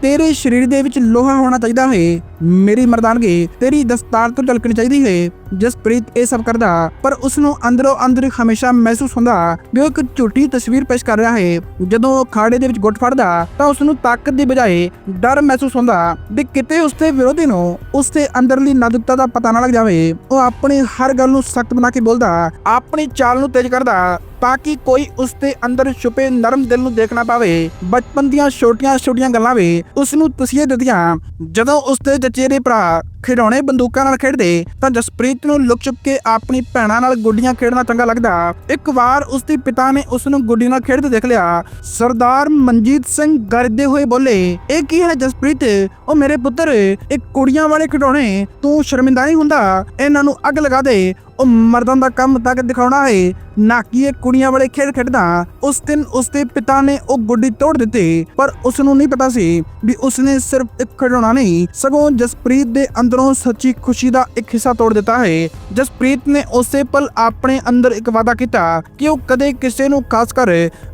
ਤੇਰੇ ਸਰੀਰ ਦੇ ਵਿੱਚ ਲੋਹਾ ਹੋਣਾ ਚਾਹੀਦਾ ਹੈ। ਮੇਰੀ ਮਰਦਾਨਗੀ ਤੇਰੀ ਦਸਤਾਰ ਤੋਂ ਝਲਕਣੀ ਚਾਹੀਦੀ ਹੈ। ਜਸਪ੍ਰੀਤ ਇਹ ਸਭ ਕਰਦਾ, ਪਰ ਉਸ ਨੂੰ ਅੰਦਰੋਂ ਅੰਦਰ ਹਮੇਸ਼ਾ ਮਹਿਸੂਸ ਹੁੰਦਾ ਵੀ ਉਹ ਇੱਕ ਝੂਠੀ ਤਸਵੀਰ ਪੇਸ਼ ਕਰ ਰਿਹਾ ਹੈ। ਜਦੋਂ ਉਹ ਖਾੜੇ ਦੇ ਵਿੱਚ ਗੁੱਟ ਫੜਦਾ, ਤਾਂ ਉਸ ਨੂੰ ਤਾਕਤ ਦੀ ਬਜਾਏ ਡਰ ਮਹਿਸੂਸ ਹੁੰਦਾ ਵੀ ਕਿਤੇ ਉਸ ਦੇ ਵਿਰੋਧੀ ਨੂੰ ਉਸ ਦੇ ਅੰਦਰਲੀ ਨਾਜ਼ੁਕਤਾ ਦਾ ਪਤਾ ਨਾ ਲੱਗ ਜਾਵੇ। ਉਹ ਆਪਣੀ ਹਰ ਗੱਲ ਨੂੰ ਸਖਤ ਬਣਾ ਕੇ ਬੋਲਦਾ, ਆਪਣੀ ਚਾਲ ਨੂੰ ਤੇਜ਼ ਕਰਦਾ ਤਾਂ ਕਿ ਕੋਈ ਉਸ ਦੇ ਅੰਦਰ ਛੁਪੇ ਨਰਮ ਦਿਲ ਨੂੰ ਦੇਖ ਨਾ ਪਾਵੇ। ਬਚਪਨ ਦੀਆਂ ਛੋਟੀਆਂ-ਛੋਟੀਆਂ ਗੱਲਾਂ ਵੀ ਉਸ ਨੂੰ ਤਸੀਹੇ ਦਿੱਤੀਆਂ ਜਦੋਂ ਉਸ ਦੇ ਚਚੇਰੇ ਭਰਾ ਖਿਡੌਣੇ ਬੰਦੂਕਾਂ ਨਾਲ ਖੇਡਦੇ, ਤਾਂ ਜਸਪ੍ਰੀਤ ਨੂੰ ਲੁਕ ਛੁਪ ਕੇ ਆਪਣੀ ਭੈਣਾਂ ਨਾਲ ਗੁੱਡੀਆਂ ਖੇਡਣਾ ਚੰਗਾ ਲੱਗਦਾ। ਇੱਕ ਵਾਰ ਉਸ ਦੇ ਪਿਤਾ ਨੇ ਉਸ ਨੂੰ ਗੁੱਡੀ ਨਾਲ ਖੇਡਦੇ ਦੇਖ ਲਿਆ। ਸਰਦਾਰ ਮਨਜੀਤ ਸਿੰਘ ਗਰਜਦੇ ਹੋਏ ਬੋਲੇ, ਇਹ ਕੀ ਹੈ ਜਸਪ੍ਰੀਤ? ਉਹ ਮੇਰੇ ਪੁੱਤਰ, ਇਹ ਕੁੜੀਆਂ ਵਾਲੇ ਖਿਡੌਣੇ, ਤੂੰ ਸ਼ਰਮਿੰਦਾ ਨਹੀਂ ਹੁੰਦਾ? ਇਹਨਾਂ ਨੂੰ ਅੱਗ ਲਗਾ ਦੇ। ਉਹ ਮਰਦਾਂ ਦਾ ਕੰਮ ਤੱਕ ਦਿਖਾਉਣਾ ਹੈ, ਨਾ ਕਿ ਇਹ ਕੁੜੀਆਂ ਵਾਲੇ ਖੇਡ ਖੇਡਦਾ ਉਸ ਦਿਨ ਉਸ ਦੇ ਪਿਤਾ ਨੇ ਉਹ ਗੁੱਡੀ ਤੋੜ ਦਿੱਤੀ, ਪਰ ਉਸ ਨੂੰ ਨਹੀਂ ਪਤਾ ਸੀ ਵੀ ਉਸਨੇ ਸਿਰਫ ਇੱਕ ਖਿਡੌਣਾ ਨਹੀਂ, ਸਗੋਂ ਜਸਪ੍ਰੀਤ ਦੇ ਅੰਦਰ ਸੱਚੀ ਖੁਸ਼ੀ ਦਾ ਇੱਕ ਹਿੱਸਾ ਤੋੜ ਦਿੱਤਾ ਹੈ। ਜਸਪ੍ਰੀਤ ਨੇ ਉਸੇ ਪਲ ਆਪਣੇ ਅੰਦਰ ਇੱਕ ਵਾਅਦਾ ਕੀਤਾ ਕਿ ਉਹ ਕਦੇ ਕਿਸੇ ਨੂੰ ਖਾਸ ਕਰ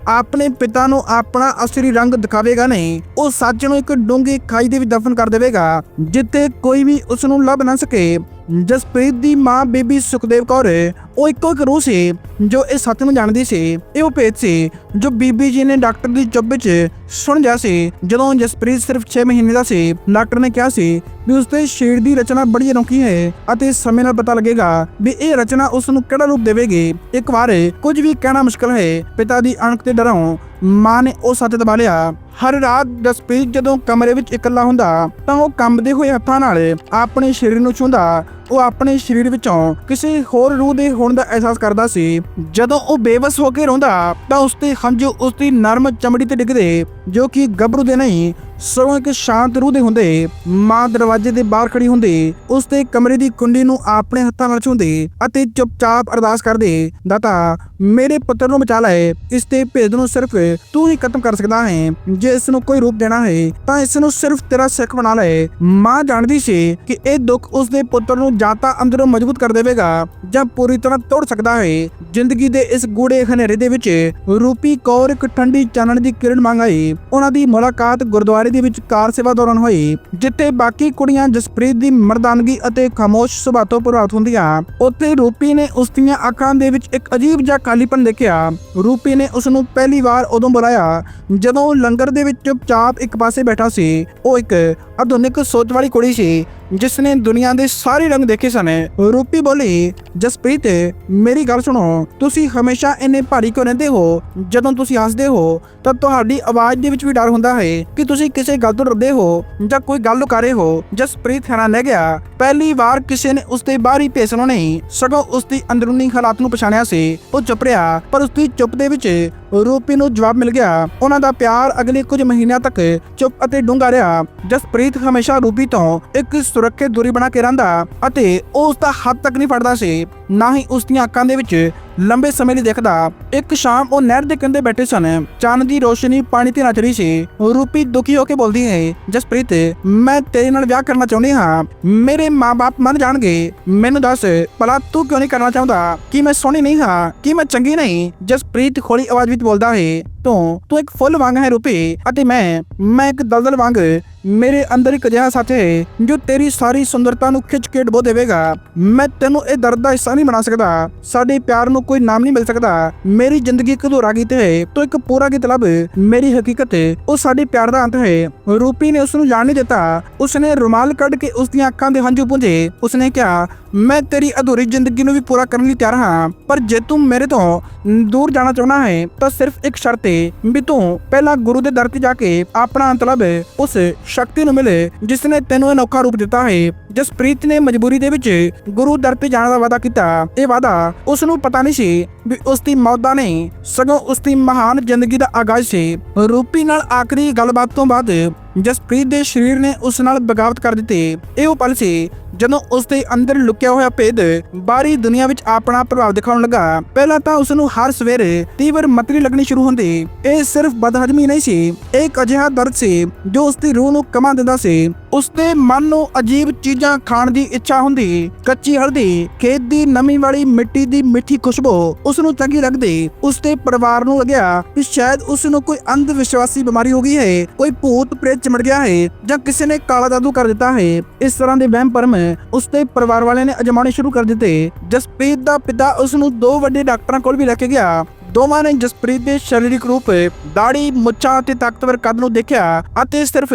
ਆਪਣੇ ਪਿਤਾ ਨੂੰ ਆਪਣਾ ਅਸਲੀ ਰੰਗ ਦਿਖਾਵੇਗਾ ਨਹੀਂ। ਉਹ ਸੱਚ ਨੂੰ ਇੱਕ ਡੂੰਘੀ ਖਾਈ ਦੇ ਵਿੱਚ ਦਫਨ ਕਰ ਦੇਵੇਗਾ, ਜਿੱਥੇ ਕੋਈ ਵੀ ਉਸ ਨੂੰ ਲੱਭ ਨਾ ਸਕੇ। ਜਸਪ੍ਰੀਤ ਦੀ ਮਾਂ ਬੀਬੀ ਸੁਖਦੇਵ ਕੌਰ, ਉਹ ਇੱਕੋ ਇੱਕ ਰੂਹ ਸੀ ਜੋ ਇਹ ਸੱਚ ਨੂੰ ਜਾਣਦੀ ਸੀ। ਇਹ ਉਹ ਭੇਦ ਸੀ ਜੋ ਬੀਬੀ ਜੀ ਨੇ ਡਾਕਟਰ ਦੀ ਚੁੱਪ ਵਿੱਚ ਸੁਣ ਲਿਆ ਸੀ। ਜਦੋਂ ਜਸਪ੍ਰੀਤ ਸਿਰਫ 6 ਮਹੀਨੇ ਦਾ ਸੀ, ਡਾਕਟਰ ਨੇ ਕਿਹਾ ਸੀ ਵੀ ਉਸ ਦੇ ਸ਼ੇਰ ਦੀ ਰਚਨਾ ਬੜੀ ਅਨੋਖੀ ਹੈ ਅਤੇ ਸਮੇਂ ਨਾਲ ਪਤਾ ਲੱਗੇਗਾ ਵੀ ਇਹ ਰਚਨਾ ਉਸ ਨੂੰ ਕਿਹੜਾ ਰੂਪ ਦੇਵੇਗੀ। ਇੱਕ ਵਾਰ ਕੁਝ ਵੀ ਕਹਿਣਾ ਮੁਸ਼ਕਲ ਹੈ, ਪਿਤਾ ਦੀ ਅਣਖ ਤੇ ਡਰੋਂ ਮਾਂ ਨੇ ਉਹ ਸੱਚ ਦਬਾ ਲਿਆ। ਹਰ ਰਾਤ ਜਸਪ੍ਰੀਤ ਜਦੋਂ ਕਮਰੇ ਵਿੱਚ ਇਕੱਲਾ ਹੁੰਦਾ ਤਾਂ ਉਹ ਕੰਬਦੇ ਹੋਏ ਹੱਥਾਂ ਨਾਲ ਆਪਣੇ ਸਰੀਰ ਨੂੰ ਛੂੰਹਦਾ। ਉਹ ਆਪਣੇ ਸਰੀਰ ਵਿੱਚੋਂ ਕਿਸੇ ਹੋਰ ਰੂਹ ਦੇ ਹੋਣ ਦਾ ਅਹਿਸਾਸ ਕਰਦਾ ਸੀ। ਜਦੋਂ ਉਹ ਬੇਵਸ ਹੋ ਕੇ ਰੋਂਦਾ, ਤਾਂ ਉਸ ਤੇ ਹੰਝੂ ਉਸ ਦੀ ਨਰਮ ਚਮੜੀ ਤੇ ਡਿੱਗਦੇ, ਜੋ ਕਿ ਗੱਭਰੂ ਦੇ ਨਹੀਂ, ਸਗੋਂ ਇੱਕ ਸ਼ਾਂਤ ਰੂਹ ਦੇ ਹੁੰਦੇ। ਮਾਂ ਦਰਵਾਜ਼ੇ ਦੇ ਬਾਹਰ ਖੜੀ ਹੁੰਦੀ ਉਸ ਦੇ ਕਮਰੇ ਦੀ ਕੁੰਡੀ ਨੂੰ ਆਪਣੇ ਹੱਥਾਂ ਨਾਲ ਛੂੰਹਦੇ ਅਤੇ ਚੁੱਪਚਾਪ ਅਰਦਾਸ ਕਰਦੇ, ਦਾਤਾ, ਮੇਰੇ ਪੁੱਤਰ ਨੂੰ ਬਚਾ ਲੈ। ਇਸ ਦੇ ਭੇਦ ਨੂੰ ਸਿਰਫ ਤੂੰ ਹੀ ਖਤਮ ਕਰ ਸਕਦਾ ਹੈ। ਜੇ ਇਸ ਨੂੰ ਕੋਈ ਰੂਪ ਦੇਣਾ ਹੈ, ਤਾਂ ਇਸ ਨੂੰ ਸਿਰਫ ਤੇਰਾ ਸਿੱਖ ਬਣਾ ਲੈ। ਮਾਂ ਜਾਣਦੀ ਸੀ ਕਿ ਇਹ ਦੁੱਖ ਉਸ ਦੇ ਪੁੱਤਰ ਨੂੰ ਜਾਂ ਤਾਂ ਅੰਦਰੋਂ ਮਜ਼ਬੂਤ ਕਰ ਦੇਵੇਗਾ ਜਾਂ ਪੂਰੀ ਤਰ੍ਹਾਂ ਤੋੜ ਸਕਦਾ ਹੈ। ਜ਼ਿੰਦਗੀ ਦੇ ਇਸ ਗੂੜੇ ਹਨੇਰੇ ਦੇ ਵਿੱਚ ਰੂਪੀ ਕੌਰ ਇੱਕ ਠੰਡੀ ਚਾਨਣ ਦੀ ਕਿਰਨ ਮੰਗ ਆਈ। ਉਹਨਾਂ ਦੀ ਮੁਲਾਕਾਤ ਗੁਰਦੁਆਰੇ ਦੇ ਵਿੱਚ ਕਾਰ ਸੇਵਾ ਦੌਰਾਨ ਹੋਈ, ਜਿੱਥੇ ਬਾਕੀ ਕੁੜੀਆਂ ਜਸਪ੍ਰੀਤ ਦੀ ਮਰਦਾਨਗੀ ਅਤੇ ਖਾਮੋਸ਼ ਸੁਭਾਅ ਤੋਂ ਪ੍ਰਭਾਵਿਤ ਹੁੰਦੀਆਂ। ਉੱਥੇ ਰੂਪੀ ਨੇ ਉਸ ਦੀਆਂ ਅੱਖਾਂ ਦੇ ਵਿੱਚ ਇੱਕ ਅਜੀਬ ਜਿਹਾ ਕਾਲੀਪਨ ਦੇਖਿਆ। ਰੂਪੀ ਨੇ ਉਸ ਨੂੰ ਪਹਿਲੀ ਵਾਰ ਉਦੋਂ ਬੁਲਾਇਆ, ਜਦੋਂ ਲੰਗਰ ਦੇ ਵਿੱਚ ਚੁੱਪਚਾਪ ਇੱਕ ਪਾਸੇ ਬੈਠਾ ਸੀ। ਉਹ ਇੱਕ ਆਧੁਨਿਕ ਸੋਚ ਵਾਲੀ ਕੁੜੀ ਸੀ ਜਿਸ ਨੇ ਦੁਨੀਆ ਦੇ ਸਾਰੇ ਰੰਗ ਦੇਖੇ ਸਨ, ਰੂਪੀ ਬੋਲੀ, ਜਸਪ੍ਰੀਤ, ਮੇਰੀ ਗੱਲ ਸੁਣੋ, ਤੁਸੀਂ ਹਮੇਸ਼ਾ ਇੰਨੇ ਭਾਰੀ ਕਿਉਂ ਰਹਿੰਦੇ ਹੋ? ਜਦੋਂ ਤੁਸੀਂ ਹੱਸਦੇ ਹੋ, ਤਾਂ ਤੁਹਾਡੀ ਆਵਾਜ਼ ਦੇ ਵਿੱਚ ਵੀ ਡਰ ਹੁੰਦਾ ਹੈ ਕਿ ਤੁਸੀਂ ਕਿਸੇ ਗੱਲ ਤੋਂ ਡਰਦੇ ਹੋ ਜਾਂ ਕੋਈ ਗੱਲ ਲੁਕਾ ਰਹੇ ਹੋ। ਜਸਪ੍ਰੀਤ ਹੈਰਾਨ ਰਹਿ ਗਿਆ। ਪਹਿਲੀ ਵਾਰ ਕਿਸੇ ਨੇ ਉਸ ਦੇ ਬਾਹਰੀ ਭੇਸ ਨੂੰ ਨਹੀਂ ਸਗੋਂ ਉਸ ਦੀ ਅੰਦਰੂਨੀ ਹਾਲਾਤ ਨੂੰ ਪਛਾਣਿਆ ਸੀ। ਉਹ ਚੁੱਪ ਰਿਹਾ, ਪਰ ਉਸ ਦੀ ਚੁੱਪ ਦੇ ਵਿੱਚ ਰੂਪੀ ਨੂੰ ਜਵਾਬ ਮਿਲ ਗਿਆ। ਉਹਨਾਂ ਦਾ ਪਿਆਰ ਅਗਲੇ ਕੁਝ ਮਹੀਨਿਆਂ ਤੱਕ ਚੁੱਪ ਅਤੇ ਡੂੰਘਾ ਰਿਹਾ। ਜਸਪ੍ਰੀਤ ਹਮੇਸ਼ਾ ਰੂਪੀ ਤੋਂ ਇੱਕ ਸੁਰੱਖਿਅਤ ਦੂਰੀ ਬਣਾ ਕੇ ਰਹਿੰਦਾ ਅਤੇ ਉਹ ਉਸ ਦਾ ਹੱਥ ਤੱਕ ਨਹੀਂ ਫੜਦਾ ਸੀ। ਨਾ ਹੀ ਉਸ ਦੀਆਂ ਅੱਖਾਂ ਦੇ ਵਿੱਚ ਲੰਬੇ ਸਮੇਂ ਲਈ ਦੇਖਦਾ ਇੱਕ ਸ਼ਾਮ ਉਹ ਨਹਿਰ ਦੇ ਕੰਢੇ ਬੈਠੇ ਸਨ। ਚੰਨ ਦੀ ਰੋਸ਼ਨੀ ਪਾਣੀ ਤੇ ਨੱਚ ਰਹੀ ਸੀ। ਰੂਪੀ ਦੁਖੀ ਹੋ ਕੇ ਬੋਲਦੀ ਹੈ, ਜਸਪ੍ਰੀਤ, ਮੈਂ ਤੇਰੇ ਨਾਲ ਵਿਆਹ ਕਰਨਾ ਚਾਹੁੰਦੀ ਹਾਂ। ਮੇਰੇ ਮਾਪੇ ਮੰਨ ਜਾਣਗੇ। ਮੈਨੂੰ ਦੱਸ, ਭਲਾ ਤੂੰ ਕਿਉਂ ਨਹੀਂ ਕਰਨਾ ਚਾਹੁੰਦਾ? ਕੀ ਮੈਂ ਸੋਹਣੀ ਨਹੀਂ ਹਾਂ? ਕੀ ਮੈਂ ਚੰਗੀ ਨਹੀਂ? ਜਸਪ੍ਰੀਤ ਖੋਲੀ ਆਵਾਜ਼ ਵਿੱਚ ਬੋਲਦਾ ਹੈ, ਤੂੰ ਤੂੰ ਇੱਕ ਫੁੱਲ ਵਾਂਗ ਹੈ ਰੂਪੀ ਅਤੇ ਮੈਂ ਮੈਂ ਇੱਕ ਦਲਦਲ ਵਾਂਗ ਮੇਰੇ ਅੰਦਰ ਇੱਕ ਅਜਿਹਾ ਸਾਥ ਹੈ ਜੋ ਤੇਰੀ ਸਾਰੀ ਸੁੰਦਰਤਾ ਨੂੰ ਖਿੱਚ ਕੇ ਡਬੋ ਦੇਵੇਗਾ। ਮੈਂ ਤੈਨੂੰ ਇਹ ਦਰਦ ਦਾ ਹਿੱਸਾ ਨਹੀਂ ਬਣਾ ਸਕਦਾ। ਸਾਡੇ ਪਿਆਰ ਨੂੰ ਕੋਈ ਨਾਮ ਨਹੀਂ ਮਿਲ ਸਕਦਾ। ਮੇਰੀ ਜ਼ਿੰਦਗੀ ਇੱਕ ਅਧੂਰਾ ਗੀਤ ਹੈ, ਤੂੰ ਇੱਕ ਪੂਰਾ ਗੀਤ ਲੱਭ। ਮੇਰੀ ਹਕੀਕਤ ਉਹ ਸਾਡੇ ਪਿਆਰ ਦਾ ਅੰਤ ਹੈ। ਰੂਪੀ ਨੇ ਉਸ ਨੂੰ ਜਾਣ ਨਹੀਂ ਦਿੱਤਾ। ਉਸਨੇ ਰੁਮਾਲ ਕੱਢ ਕੇ ਉਸ ਦੀਆਂ ਅੱਖਾਂ ਦੇ ਹੰਝੂ ਪੁੰਝੇ। ਉਸਨੇ ਕਿਹਾ ਮੈਂ ਤੇਰੀ ਅਧੂਰੀ ਜ਼ਿੰਦਗੀ ਨੂੰ ਵੀ ਪੂਰਾ ਕਰਨ ਲਈ ਤਿਆਰ ਹਾਂ, ਪਰ ਜੇ ਤੂੰ ਮੇਰੇ ਤੋਂ ਦੂਰ ਜਾਣਾ ਚਾਹੁੰਦਾ ਹੈ, ਤਾਂ ਸਿਰਫ ਇੱਕ ਸ਼ਰਤ ਹੈ ਵੀ ਤੂੰ ਪਹਿਲਾਂ ਗੁਰੂ ਦੇ ਦਰ ਤੇ ਜਾ ਕੇ ਆਪਣਾ ਤਲਬ ਉਸ ਸ਼ਕਤੀ ਨੂੰ ਮਿਲੇ ਜਿਸ ਨੇ ਤੈਨੂੰ ਅਨੋਖਾ ਰੂਪ ਦਿੱਤਾ ਹੈ। ਜਸਪ੍ਰੀਤ ਨੇ ਮਜਬੂਰੀ ਦੇ ਵਿੱਚ ਗੁਰੂ ਦਰ ਤੇ ਜਾਣ ਦਾ ਵਾਅਦਾ ਕੀਤਾ, ਇਹ ਵਾਅਦਾ ਉਸ ਨੂੰ ਪਤਾ ਨਹੀਂ ਸੀ ਵੀ ਉਸ ਦੀ ਮੌਤ ਦਾ ਨਹੀਂ ਸਗੋਂ ਉਸ ਦੀ ਮਹਾਨ ਜ਼ਿੰਦਗੀ ਦਾ ਆਗਾਜ਼ ਸੀ। ਰੂਪੀ ਨਾਲ ਆਖਰੀ ਗੱਲਬਾਤ ਤੋਂ ਬਾਅਦ ਜਸਪ੍ਰੀਤ ਦੇ ਸਰੀਰ ਨੇ ਉਸ ਨਾਲ ਬਗਾਵਤ ਕਰ ਦਿੱਤੀ। ਇਹ ਉਹ ਪਲ ਸੀ ਜਦੋਂ ਉਸ ਦੇ ਅੰਦਰ ਲੁਕਿਆ ਹੋਇਆ ਭੇਦ ਬਾਹਰੀ ਦੁਨੀਆ ਵਿੱਚ ਆਪਣਾ ਪ੍ਰਭਾਵ ਦਿਖਾਉਣ ਲੱਗਾ। ਪਹਿਲਾਂ ਤਾਂ ਉਸ ਨੂੰ ਹਰ ਸਵੇਰੇ ਤੀਵਰ ਮਤਰੀ ਲੱਗਣੀ ਸ਼ੁਰੂ ਹੁੰਦੀ। ਇਹ ਸਿਰਫ ਬਦਹਜ਼ਮੀ ਨਹੀਂ ਸੀ, ਇਹ ਇੱਕ ਅਜਿਹਾ ਦਰਦ ਸੀ ਜੋ ਉਸ ਦੀ ਰੂਹ ਨੂੰ ਕਮਾ ਦਿੰਦਾ ਸੀ। ਉਸ ਦੇ ਮਨ ਨੂੰ ਅਜੀਬ ਚੀਜ਼ਾਂ ਖਾਣ ਦੀ ਇੱਛਾ ਹੁੰਦੀ, ਕੱਚੀ ਹਲਦੀ, ਖੇਤ ਦੀ ਨਮੀ ਵਾਲੀ ਮਿੱਟੀ ਦੀ ਮਿੱਠੀ ਖੁਸ਼ਬੂ ਉਸ ਨੂੰ ਚੰਗੀ ਲੱਗਦੀ। ਉਸ ਦੇ ਪਰਿਵਾਰ ਨੂੰ ਲੱਗਿਆ ਕਿ ਸ਼ਾਇਦ ਉਸ ਨੂੰ ਕੋਈ ਅੰਧ ਵਿਸ਼ਵਾਸੀ ਬਿਮਾਰੀ ਹੋ ਗਈ ਹੈ, ਕੋਈ ਭੂਤ ਪ੍ਰੇਤ ਚਮੜ ਗਿਆ ਹੈ ਜਾਂ ਕਿਸੇ ਨੇ ਕਾਲਾ ਜਾਦੂ ਕਰ ਦਿੱਤਾ ਹੈ। ਇਸ ਤਰ੍ਹਾਂ ਦੇ ਵਹਿਮ ਭਰਮ ਉਸ ਦੇ ਪਰਿਵਾਰ ਵਾਲਿਆਂ ਨੇ ਅਜਮਾਉਣੇ ਸ਼ੁਰੂ ਕਰ ਦਿੱਤੇ। ਜਸਪ੍ਰੀਤ ਦਾ ਪਿਤਾ ਉਸ ਨੂੰ ਦੋ ਵੱਡੇ ਡਾਕਟਰਾਂ ਕੋਲ ਵੀ ਲੈ ਕੇ ਗਿਆ। ਦੋਵਾਂ ਨੇ ਜਸਪ੍ਰੀਤ ਦੇ ਸਰੀਰਕ ਰੂਪ ਦਾੜੀ ਮੁੱਛਾਂ ਅਤੇ ਤਾਕਤਵਰ ਕੱਦ ਨੂੰ ਦੇਖਿਆ ਅਤੇ ਸਿਰਫ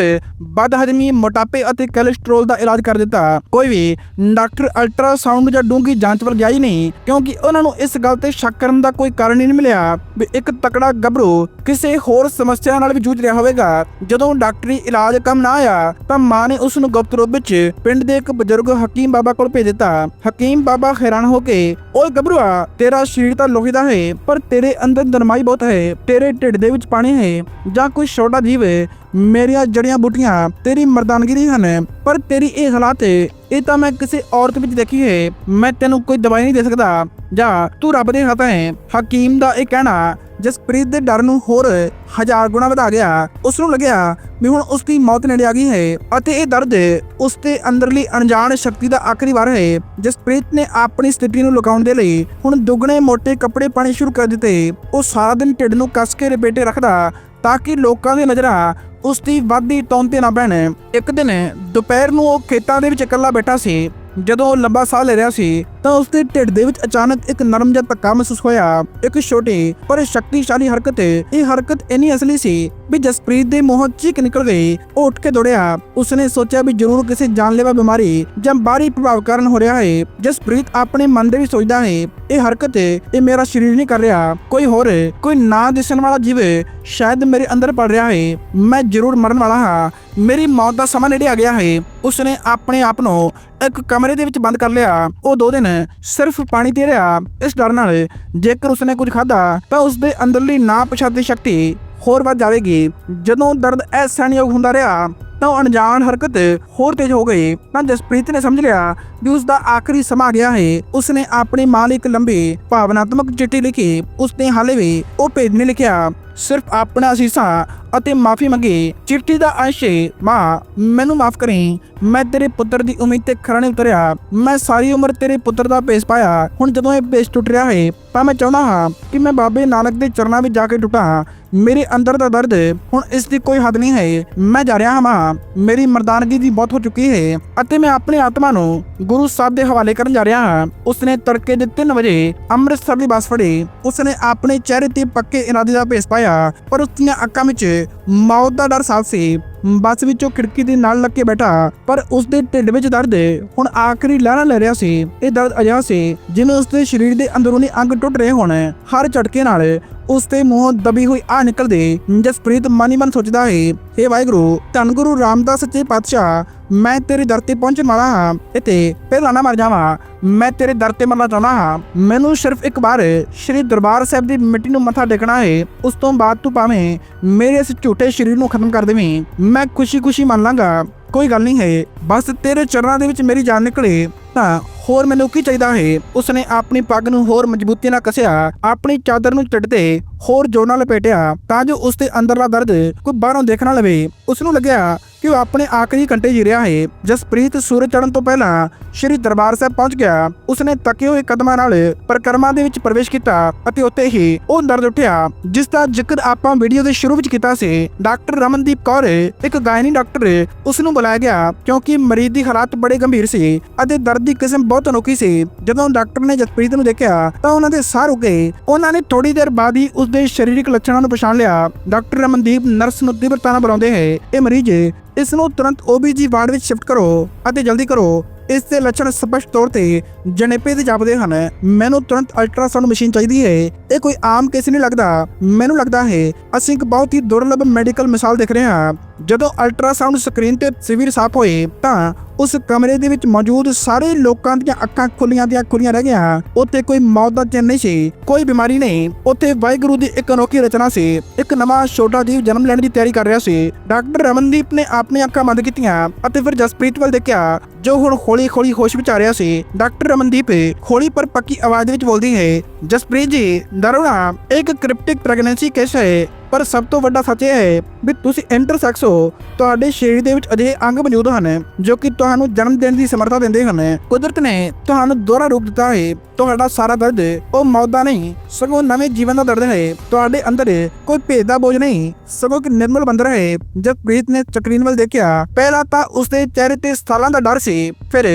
ਬਦਹਜ਼ਮੀ, ਮੋਟਾਪੇ ਅਤੇ ਕੋਲੇਸਟ੍ਰੋਲ ਦਾ ਇਲਾਜ ਕਰ ਦਿੱਤਾ। ਕੋਈ ਵੀ ਡਾਕਟਰ ਅਲਟਰਾਸਾਊਂਡ ਜਾਂ ਡੂੰਘੀ ਜਾਂਚ ਵੱਲ ਗਿਆ ਹੀ ਨਹੀਂ, ਕਿਉਂਕਿ ਉਹਨਾਂ ਨੂੰ ਇਸ ਗੱਲ ਤੇ ਸ਼ੱਕ ਕਰਨ ਦਾ ਕੋਈ ਕਾਰਨ ਨਹੀਂ ਮਿਲਿਆ ਵੀ ਇੱਕ ਤਕੜਾ ਗੱਭਰੂ ਕਿਸੇ ਹੋਰ ਸਮੱਸਿਆ ਨਾਲ ਵੀ ਜੂਝ ਰਿਹਾ ਹੋਵੇਗਾ। ਜਦੋਂ ਡਾਕਟਰੀ ਇਲਾਜ ਕੰਮ ਨਾ ਆਇਆ, ਤਾਂ ਮਾਂ ਨੇ ਉਸ ਨੂੰ ਗੁਪਤ ਰੂਪ ਵਿੱਚ ਪਿੰਡ ਦੇ ਇੱਕ ਬਜ਼ੁਰਗ ਹਕੀਮ ਬਾਬਾ ਕੋਲ ਭੇਜ ਦਿੱਤਾ। ਹਕੀਮ ਬਾਬਾ ਹੈਰਾਨ ਹੋ ਕੇ, ਓਏ ਗੱਭਰੂਆ, ਤੇਰਾ ਸਰੀਰ ਤਾਂ ਲੋਹੇ ਦਾ ਹੈ, ਪਰ ਤੇਰੇ ਅੰਦਰ ਨਰਮਾਈ ਬਹੁਤ ਹੈ, ਤੇਰੇ ਢਿੱਡ ਦੇ ਵਿੱਚ ਪਾਣੀ ਹੈ, ਜਾਂ ਕੋਈ ਛੋਟਾ ਜੀਵ ਹੈ, ਮੇਰੀਆਂ ਜੜੀਆਂ ਬੂਟੀਆਂ ਤੇਰੀ ਮਰਦਾਨਗੀ ਨਹੀਂ ਹਨ, ਪਰ ਤੇਰੀ ਇਹ ਹਾਲਾਤ ਇਹ ਤਾਂ ਮੈਂ ਕਿਸੇ ਔਰਤ ਵਿੱਚ ਦੇਖੀ ਹੈ, ਮੈਂ ਤੈਨੂੰ ਕੋਈ ਦਵਾਈ ਨਹੀਂ ਦੇ ਸਕਦਾ, ਜਾਂ ਤੂੰ ਰੱਬ ਦੇ ਹੱਥ ਹੈ, ਹਕੀਮ ਦਾ ਇਹ ਕਹਿਣਾ ਜਸਪ੍ਰੀਤ ਦੇ ਡਰ ਨੂੰ ਹੋਰ ਹਜ਼ਾਰ ਗੁਣਾ ਵਧਾ ਗਿਆ। ਉਸ ਨੂੰ ਲੱਗਿਆ ਵੀ ਹੁਣ ਉਸ ਦੀ ਮੌਤ ਨੇੜੇ ਆ ਗਈ ਹੈ ਅਤੇ ਇਹ ਦਰਦ ਉਸ ਦੇ ਅੰਦਰਲੀ ਅਣਜਾਣ ਸ਼ਕਤੀ ਦਾ ਆਖਰੀ ਵਾਰ ਹੈ। ਜਸਪ੍ਰੀਤ ਨੇ ਆਪਣੀ ਸਥਿਤੀ ਨੂੰ ਲੁਕਾਉਣ ਦੇ ਲਈ ਹੁਣ ਦੁੱਗਣੇ ਮੋٹے ਕੱਪੜੇ ਪਾਣੇ ਸ਼ੁਰੂ ਕਰ ਦਿੱਤੇ। ਉਹ ਸਾਰਾ ਦਿਨ ਢਿੱਡ ਨੂੰ ਕੱਸ ਕੇ ਰਪੇਟੇ ਰੱਖਦਾ ਤਾਂ ਕਿ ਲੋਕਾਂ ਦੀਆਂ ਨਜ਼ਰਾਂ ਉਸ ਦੀ ਵੱਧਦੀ ਤੌਣ ਤੇ ਨਾ ਪੈਣ। ਇੱਕ ਦਿਨ ਦੁਪਹਿਰ ਨੂੰ ਉਹ ਖੇਤਾਂ ਦੇ ਵਿੱਚ ਇਕੱਲਾ ਬੈਠਾ ਸੀ। ਜਦੋਂ ਉਹ ਲੰਬਾ ਸਾਹ ਲੈ ਰਿਹਾ ਸੀ ਤਾਂ ਉਸ ਦੇ ਢਿੱਡ ਦੇ ਵਿੱਚ ਅਚਾਨਕ ਇੱਕ ਨਰਮ ਜਿਹਾ ਧੱਕਾ ਮਹਿਸੂਸ ਹੋਇਆ। ਇੱਕ ਛੋਟੀ ਪਰ ਸ਼ਕਤੀਸ਼ਾਲੀ ਹਰਕਤ। ਇਹ ਹਰਕਤ ਇੰਨੀ ਅਸਲੀ ਸੀ ਵੀ ਜਸਪ੍ਰੀਤ ਦੇ ਮੂੰਹੋਂ ਚੀਕ ਨਿਕਲ ਗਈ। ਉਹ ਉੱਠ ਕੇ ਦੌੜਿਆ। ਉਸਨੇ ਸੋਚਿਆ ਵੀ ਜ਼ਰੂਰ ਕਿਸੇ ਜਾਨਲੇਵਾ ਬਿਮਾਰੀ ਜਾਂ ਬਾਹਰੀ ਪ੍ਰਭਾਵ ਕਾਰਨ ਹੋ ਰਿਹਾ ਹੈ। ਜਸਪ੍ਰੀਤ ਆਪਣੇ ਮਨ ਦੇ ਵਿੱਚ ਸੋਚਦਾ ਹੈ, ਇਹ ਹਰਕਤ, ਇਹ ਮੇਰਾ ਸਰੀਰ ਨਹੀਂ ਕਰ ਰਿਹਾ। ਕੋਈ ਹੋਰ, ਕੋਈ ਨਾ ਦਿਸਣ ਵਾਲਾ ਜੀਵ ਸ਼ਾਇਦ ਮੇਰੇ ਅੰਦਰ ਪੜ ਰਿਹਾ ਹੈ। ਮੈਂ ਜ਼ਰੂਰ ਮਰਨ ਵਾਲਾ ਹਾਂ। ਮੇਰੀ ਮੌਤ ਦਾ ਸਮਾਂ ਨੇੜੇ ਆ ਗਿਆ ਹੈ। ਉਸਨੇ ਆਪਣੇ ਆਪ ਨੂੰ ਇੱਕ ਕਮਰੇ ਦੇ ਵਿੱਚ ਬੰਦ ਕਰ ਲਿਆ। ਉਹ ਦੋ ਦਿਨ ਸਿਰਫ ਪਾਣੀ ਪੀ ਰਿਹਾ ਇਸ ਡਰ ਨਾਲ ਜੇਕਰ ਉਸਨੇ ਕੁਝ ਖਾਧਾ ਤਾਂ ਉਸਦੇ ਅੰਦਰਲੀ ਨਾ ਪਛਾਤੀ ਸ਼ਕਤੀ ਹੋਰ ਵੱਧ ਜਾਵੇਗੀ। ਜਦੋਂ ਦਰਦ ਅਸਹਿਣਯੋਗ ਹੁੰਦਾ ਰਿਹਾ ਤਾਂ ਅਣਜਾਣ ਹਰਕਤ ਹੋਰ ਤੇਜ਼ ਹੋ ਗਈ। ਤਾਂ ਜਸਪ੍ਰੀਤ ਨੇ ਸਮਝ ਲਿਆ ਵੀ ਉਸ ਦਾ ਆਖਰੀ ਸਮਾਂ ਗਿਆ ਹੈ। ਉਸਨੇ ਆਪਣੀ ਮਾਂ ਲਈ ਇੱਕ ਲੰਬੀ, ਭਾਵਨਾਤਮਕ ਚਿੱਠੀ ਲਿਖੀ। ਉਸਨੇ ਹਾਲੇ ਵੀ ਉਹ ਭੇਜ ਨਹੀਂ ਲਿਖਿਆ। ਸਿਰਫ ਆਪਣਾ ਅਸੀਸਾਂ ਅਤੇ ਮਾਫੀ ਮੰਗੇ। ਚਿੱਠੀ ਦਾ ਅੰਸ਼ ਮਾਂ, ਮੈਨੂੰ ਮਾਫ ਕਰੀ। ਮੈਂ ਤੇਰੇ ਪੁੱਤਰ ਦੀ ਉਮੀਦ ਤੇ ਖਰਾ ਨਹੀਂ ਉਤਰਿਆ। ਮੈਂ ਸਾਰੀ ਉਮਰ ਤੇਰੇ ਪੁੱਤਰ ਦਾ ਭੇਸ ਪਾਇਆ। ਹੁਣ ਜਦੋਂ ਇਹ ਭੇਸ ਟੁੱਟ ਰਿਹਾ ਹੈ ਤਾਂ ਮੈਂ ਚਾਹੁੰਦਾ ਹਾਂ ਕਿ ਮੈਂ ਬਾਬੇ ਨਾਨਕ ਦੇ ਚਰਨਾਂ ਵਿੱਚ ਜਾ ਕੇ ਟੁੱਟਾਂ। ਮੇਰੇ ਅੰਦਰ ਦਾ ਦਰਦ ਹੁਣ ਇਸ ਦੀ ਕੋਈ ਹੱਦ ਨਹੀਂ ਹੈ। ਮੈਂ ਜਾ ਰਿਹਾ ਹਾਂ, ਮਾਂ। ਮੇਰੀ ਮਰਦਾਨਗੀ ਦੀ ਬਹੁਤ ਹੋ ਚੁੱਕੀ ਹੈ ਅਤੇ ਮੈਂ ਆਪਣੀ ਆਤਮਾ ਨੂੰ ਗੁਰੂ ਸਾਹਿਬ ਦੇ ਹਵਾਲੇ ਕਰਨ ਜਾ ਰਿਹਾ ਹਾਂ। ਉਸਨੇ ਤੜਕੇ ਦੇ 3 ਵਜੇ ਅੰਮ੍ਰਿਤਸਰ ਦੀ ਬੱਸ ਫੜੀ। ਉਸਨੇ ਆਪਣੇ ਚਿਹਰੇ ਤੇ ਪੱਕੇ ਇਰਾਦੇ ਦਾ ਭੇਸ ਪਾਇਆ। ਪਰ ਉਸ ਦੀਆਂ ਅੱਖਾਂ ਵਿੱਚ ਮੌਤ ਦਾ ਡਰ ਸਾਫ਼ ਸੀ। ਬੱਸ ਵਿੱਚੋਂ ਖਿੜਕੀ ਦੇ ਨਾਲ ਲੱਗ ਕੇ ਬੈਠਾ, ਪਰ ਉਸ ਦੇ ਢਿੱਡ ਵਿੱਚ ਦਰਦ। ਹੁਣ ਆਖਰੀ ਲਹਿਰਾਂ ਲੈ ਰਿਹਾ ਸੀ। ਇਹ ਦਰਦ ਅਜਿਹਾ ਸੀ, ਜਿਵੇਂ ਉਸ ਦੇ ਸਰੀਰ ਦੇ ਅੰਦਰੂਨੀ ਅੰਗ ਟੁੱਟ ਰਹੇ ਹੋਣ, ਹਰ ਝਟਕੇ ਨਾਲ। ਉਸ ਦੇ ਮੂੰਹੋਂ ਦਬੀ ਹੋਈ ਆ ਨਿਕਲਦੇ ਜਸਪ੍ਰੀਤ ਮਨੀ ਮਨ ਸੋਚਦਾ ਹੈ हे ਵਾਹਿਗੁਰੂ, ਧੰਨ ਗੁਰੂ ਰਾਮਦਾਸ ਸੱਚੇ ਪਾਤਸ਼ਾਹ, ਮੈਂ ਤੇਰੇ ਦਰ ਤੇ ਪਹੁੰਚਣ ਵਾਲਾ ਹਾਂ ਇਤੇ ਪਹਿਲਾਂ ਨਾ ਮਰ ਜਾਵਾਂ। ਮੈਂ ਤੇਰੇ ਦਰ ਤੇ ਮਰਨਾ ਚਾਹੁੰਦਾ ਹਾਂ। ਮੈਨੂੰ ਸਿਰਫ ਇੱਕ ਵਾਰ ਸ਼੍ਰੀ ਦਰਬਾਰ ਸਾਹਿਬ ਦੀ ਮਿੱਟੀ ਨੂੰ ਮੱਥਾ ਟੇਕਣਾ ਹੈ। ਉਸ ਤੋਂ ਬਾਅਦ ਤੂੰ ਭਾਵੇਂ ਮੇਰੇ ਇਸ ਝੂਠੇ ਸਰੀਰ ਨੂੰ ਖਤਮ ਕਰ ਦੇਵੇਂ। ਮੈਂ ਖੁਸ਼ੀ-ਖੁਸ਼ੀ ਮੰਨ ਲਾਂਗਾ। ਕੋਈ ਗੱਲ ਨਹੀਂ ਹੈ। ਬਸ ਤੇਰੇ ਚਰਨਾਂ ਦੇ ਵਿੱਚ ਮੇਰੀ ਜਾਨ ਨਿਕਲੇ ਤਾਂ ਹੋਰ ਮੈਨੂੰ ਕੀ ਚਾਹੀਦਾ ਹੈ? ਉਸਨੇ ਆਪਣੀ ਪੱਗ ਨੂੰ ਹੋਰ ਮਜ਼ਬੂਤੀ ਨਾਲ ਕੱਸਿਆ, ਆਪਣੀ ਚਾਦਰ ਨੂੰ ਢਿੱਡ ਹੋਰ ਜੋਰ ਨਾਲ ਲਪੇਟਿਆ ਤਾਂ ਜੋ ਉਸ ਦੇ ਅੰਦਰਲਾ ਦਰਦ ਕੋਈ ਬਾਹਰੋਂ ਦੇਖ ਨਾ ਲਵੇ। ਉਸ ਨੂੰ ਲੱਗਿਆ ਕਿ ਉਹ ਆਪਣੇ ਆਖਰੀ ਘੰਟੇ ਜੀ ਰਿਹਾ ਹੈ। ਜਸਪ੍ਰੀਤ ਸੂਰਜ ਚੜ੍ਹਨ ਤੋਂ ਪਹਿਲਾਂ ਸ਼੍ਰੀ ਦਰਬਾਰ ਸਾਹਿਬ ਪਹੁੰਚ ਗਿਆ। ਉਸਨੇ ਤੱਕੇ ਹੋਏ ਕਦਮਾਂ ਨਾਲ ਪਰਿਕਰਮਾ ਦੇ ਵਿੱਚ ਪ੍ਰਵੇਸ਼ ਕੀਤਾ ਅਤੇ ਉੱਤੇ ਹੀ ਉਹ ਦਰਦ ਉੱਠਿਆ, ਜਿਸ ਦਾ ਜ਼ਿਕਰ ਆਪਾਂ ਵੀਡੀਓ ਦੇ ਸ਼ੁਰੂ ਵਿੱਚ ਕੀਤਾ ਸੀ। ਡਾਕਟਰ ਰਮਨਦੀਪ ਕੌਰ, ਇੱਕ ਗਾਇਨੀ ਡਾਕਟਰ ਉਸ ਨੂੰ ਬੁਲਾਇਆ ਗਿਆ ਕਿਉਂਕਿ ਮਰੀਜ਼ ਦੀ ਹਾਲਾਤ ਬੜੇ ਗੰਭੀਰ ਸੀ ਅਤੇ ਦਰਦ ਦੀ ਕਿਸਮ ਬਹੁਤ ਅਨੋਖੀ ਸੀ। ਜਦੋਂ ਡਾਕਟਰ ਨੇ ਜਸਪ੍ਰੀਤ ਨੂੰ ਦੇਖਿਆ, ਤਾਂ ਉਹਨਾਂ ਦੇ ਸਾਹ ਰੁਕ ਗਏ। ਉਹਨਾਂ ਨੇ ਥੋੜੀ ਦੇਰ ਬਾਅਦ ਹੀ ਉਸ ਦੇ ਸਰੀਰਕ ਲੱਛਣਾਂ ਨੂੰ ਪਛਾਣ ਲਿਆ। ਡਾਕਟਰ ਰਮਨਦੀਪ ਨਰਸ ਨੂੰ ਤੀਬਰਤਾ ਬੁਲਾਉਂਦੇ ਹੈ ਇਹ ਮਰੀਜ਼, ਇਸ ਨੂੰ ਤੁਰੰਤ ਓਬੀਜੀ ਵਾਰਡ ਵਿੱਚ ਸ਼ਿਫਟ ਕਰੋ ਅਤੇ ਜਲਦੀ ਕਰੋ। ਇਸ ਦੇ ਲੱਛਣ ਸਪਸ਼ਟ ਤੌਰ ਤੇ ਜਣੇਪੇ ਦੇ ਜਾਪਦੇ ਹਨ। ਮੈਨੂੰ ਤੁਰੰਤ ਅਲਟਰਾਸਾਊਂਡ ਮਸ਼ੀਨ ਚਾਹੀਦੀ ਹੈ। ਇਹ ਕੋਈ ਆਮ ਕੇਸ ਨਹੀਂ ਲੱਗਦਾ। ਮੈਨੂੰ ਲੱਗਦਾ ਹੈ, ਅਸੀਂ ਇੱਕ ਬਹੁਤ ਹੀ ਦੁਰਲੱਭ ਮੈਡੀਕਲ ਮਿਸਾਲ ਦੇਖ ਰਹੇ ਹਾਂ। ਜਦੋਂ ਅਲਟਰਾਸਾਊਂਡ ਸਕਰੀਨ ਤੇ ਤਸਵੀਰ ਸਾਫ਼ ਹੋਏ ਤਾਂ ਉਸ ਕਮਰੇ ਦੇ ਵਿੱਚ ਮੌਜੂਦ ਸਾਰੇ ਲੋਕਾਂ ਦੀਆਂ ਅੱਖਾਂ ਖੁੱਲੀਆਂ ਦੀਆਂ ਖੁੱਲੀਆਂ ਰਹਿ ਗਈਆਂ। ਉੱਥੇ ਕੋਈ ਮੌਤ ਦਾ ਚਿੰਨ੍ਹ ਨਹੀਂ ਸੀ, ਕੋਈ ਬਿਮਾਰੀ ਨਹੀਂ। ਉੱਥੇ ਵਾਹਿਗੁਰੂ ਦੀ ਇੱਕ ਅਨੋਖੀ ਰਚਨਾ ਸੀ। ਇੱਕ ਨਵਾਂ ਛੋਟਾ ਜੀਵ ਜਨਮ ਲੈਣ ਦੀ ਤਿਆਰੀ ਕਰ ਰਿਹਾ ਸੀ। ਡਾਕਟਰ ਰਮਨਦੀਪ ਨੇ ਆਪਣੀਆਂ ਅੱਖਾਂ ਬੰਦ ਕੀਤੀਆਂ ਅਤੇ ਫਿਰ ਜਸਪ੍ਰੀਤ ਵੱਲ ਦੇਖਿਆ, ਜੋ ਹੁਣ ਹੌਲੀ-ਹੌਲੀ ਹੋਸ਼ ਵਿੱਚ ਆ ਰਿਹਾ ਸੀ। ਡਾਕਟਰ ਰਮਨਦੀਪ ਹੌਲੀ ਪਰ ਪੱਕੀ ਆਵਾਜ਼ ਵਿੱਚ ਬੋਲਦੀ ਹੈ, ਜਸਪ੍ਰੀਤ ਜੀ ਦਰੁਣਾ ਇੱਕ ਕ੍ਰਿਪਟਿਕ ਪ੍ਰੈਗਨੈਂਸੀ ਕੇਸ ਹੈ। ਪਰ ਸਭ ਤੋਂ ਵੱਡਾ ਸੱਚ ਇਹ ਹੈ ਵੀ ਤੁਸੀਂ ਇੰਟਰਸੈਕਸ ਹੋ, ਤੁਹਾਡੇ ਸਰੀਰ ਦੇ ਵਿੱਚ ਅਜਿਹੇ ਅੰਗ ਮੌਜੂਦ ਹਨ ਜੋ ਕਿ ਤੁਹਾਨੂੰ ਜਨਮ ਦੇਣ ਦੀ ਸਮਰੱਥਾ ਦਿੰਦੇ ਹਨ। ਕੁਦਰਤ ਨੇ ਤੁਹਾਨੂੰ ਦੋਹਰਾ ਰੂਪ ਦਿੱਤਾ ਹੈ, ਤੁਹਾਡਾ ਸਾਰਾ ਦਰਦ, ਉਹ ਮੌਤ ਦਾ ਨਹੀਂ, ਸਗੋਂ ਨਵੇਂ ਜੀਵਨ ਦਾ ਦਰਦ ਹੈ। ਤੁਹਾਡੇ ਅੰਦਰ ਕੋਈ ਭੇਦ ਦਾ ਬੋਝ ਨਹੀਂ, ਸਗੋਂ ਕਿ ਨਿਰਮਲ ਬੰਦਰ ਹੈ। ਜਦ ਪ੍ਰੀਤ ਨੇ ਚਕਰੀਨ ਵੱਲ ਦੇਖਿਆ, ਪਹਿਲਾਂ ਤਾਂ ਉਸਦੇ ਚਿਹਰੇ ਤੇ ਸਾਲਾਂ ਦਾ ਡਰ ਸੀ, ਫਿਰ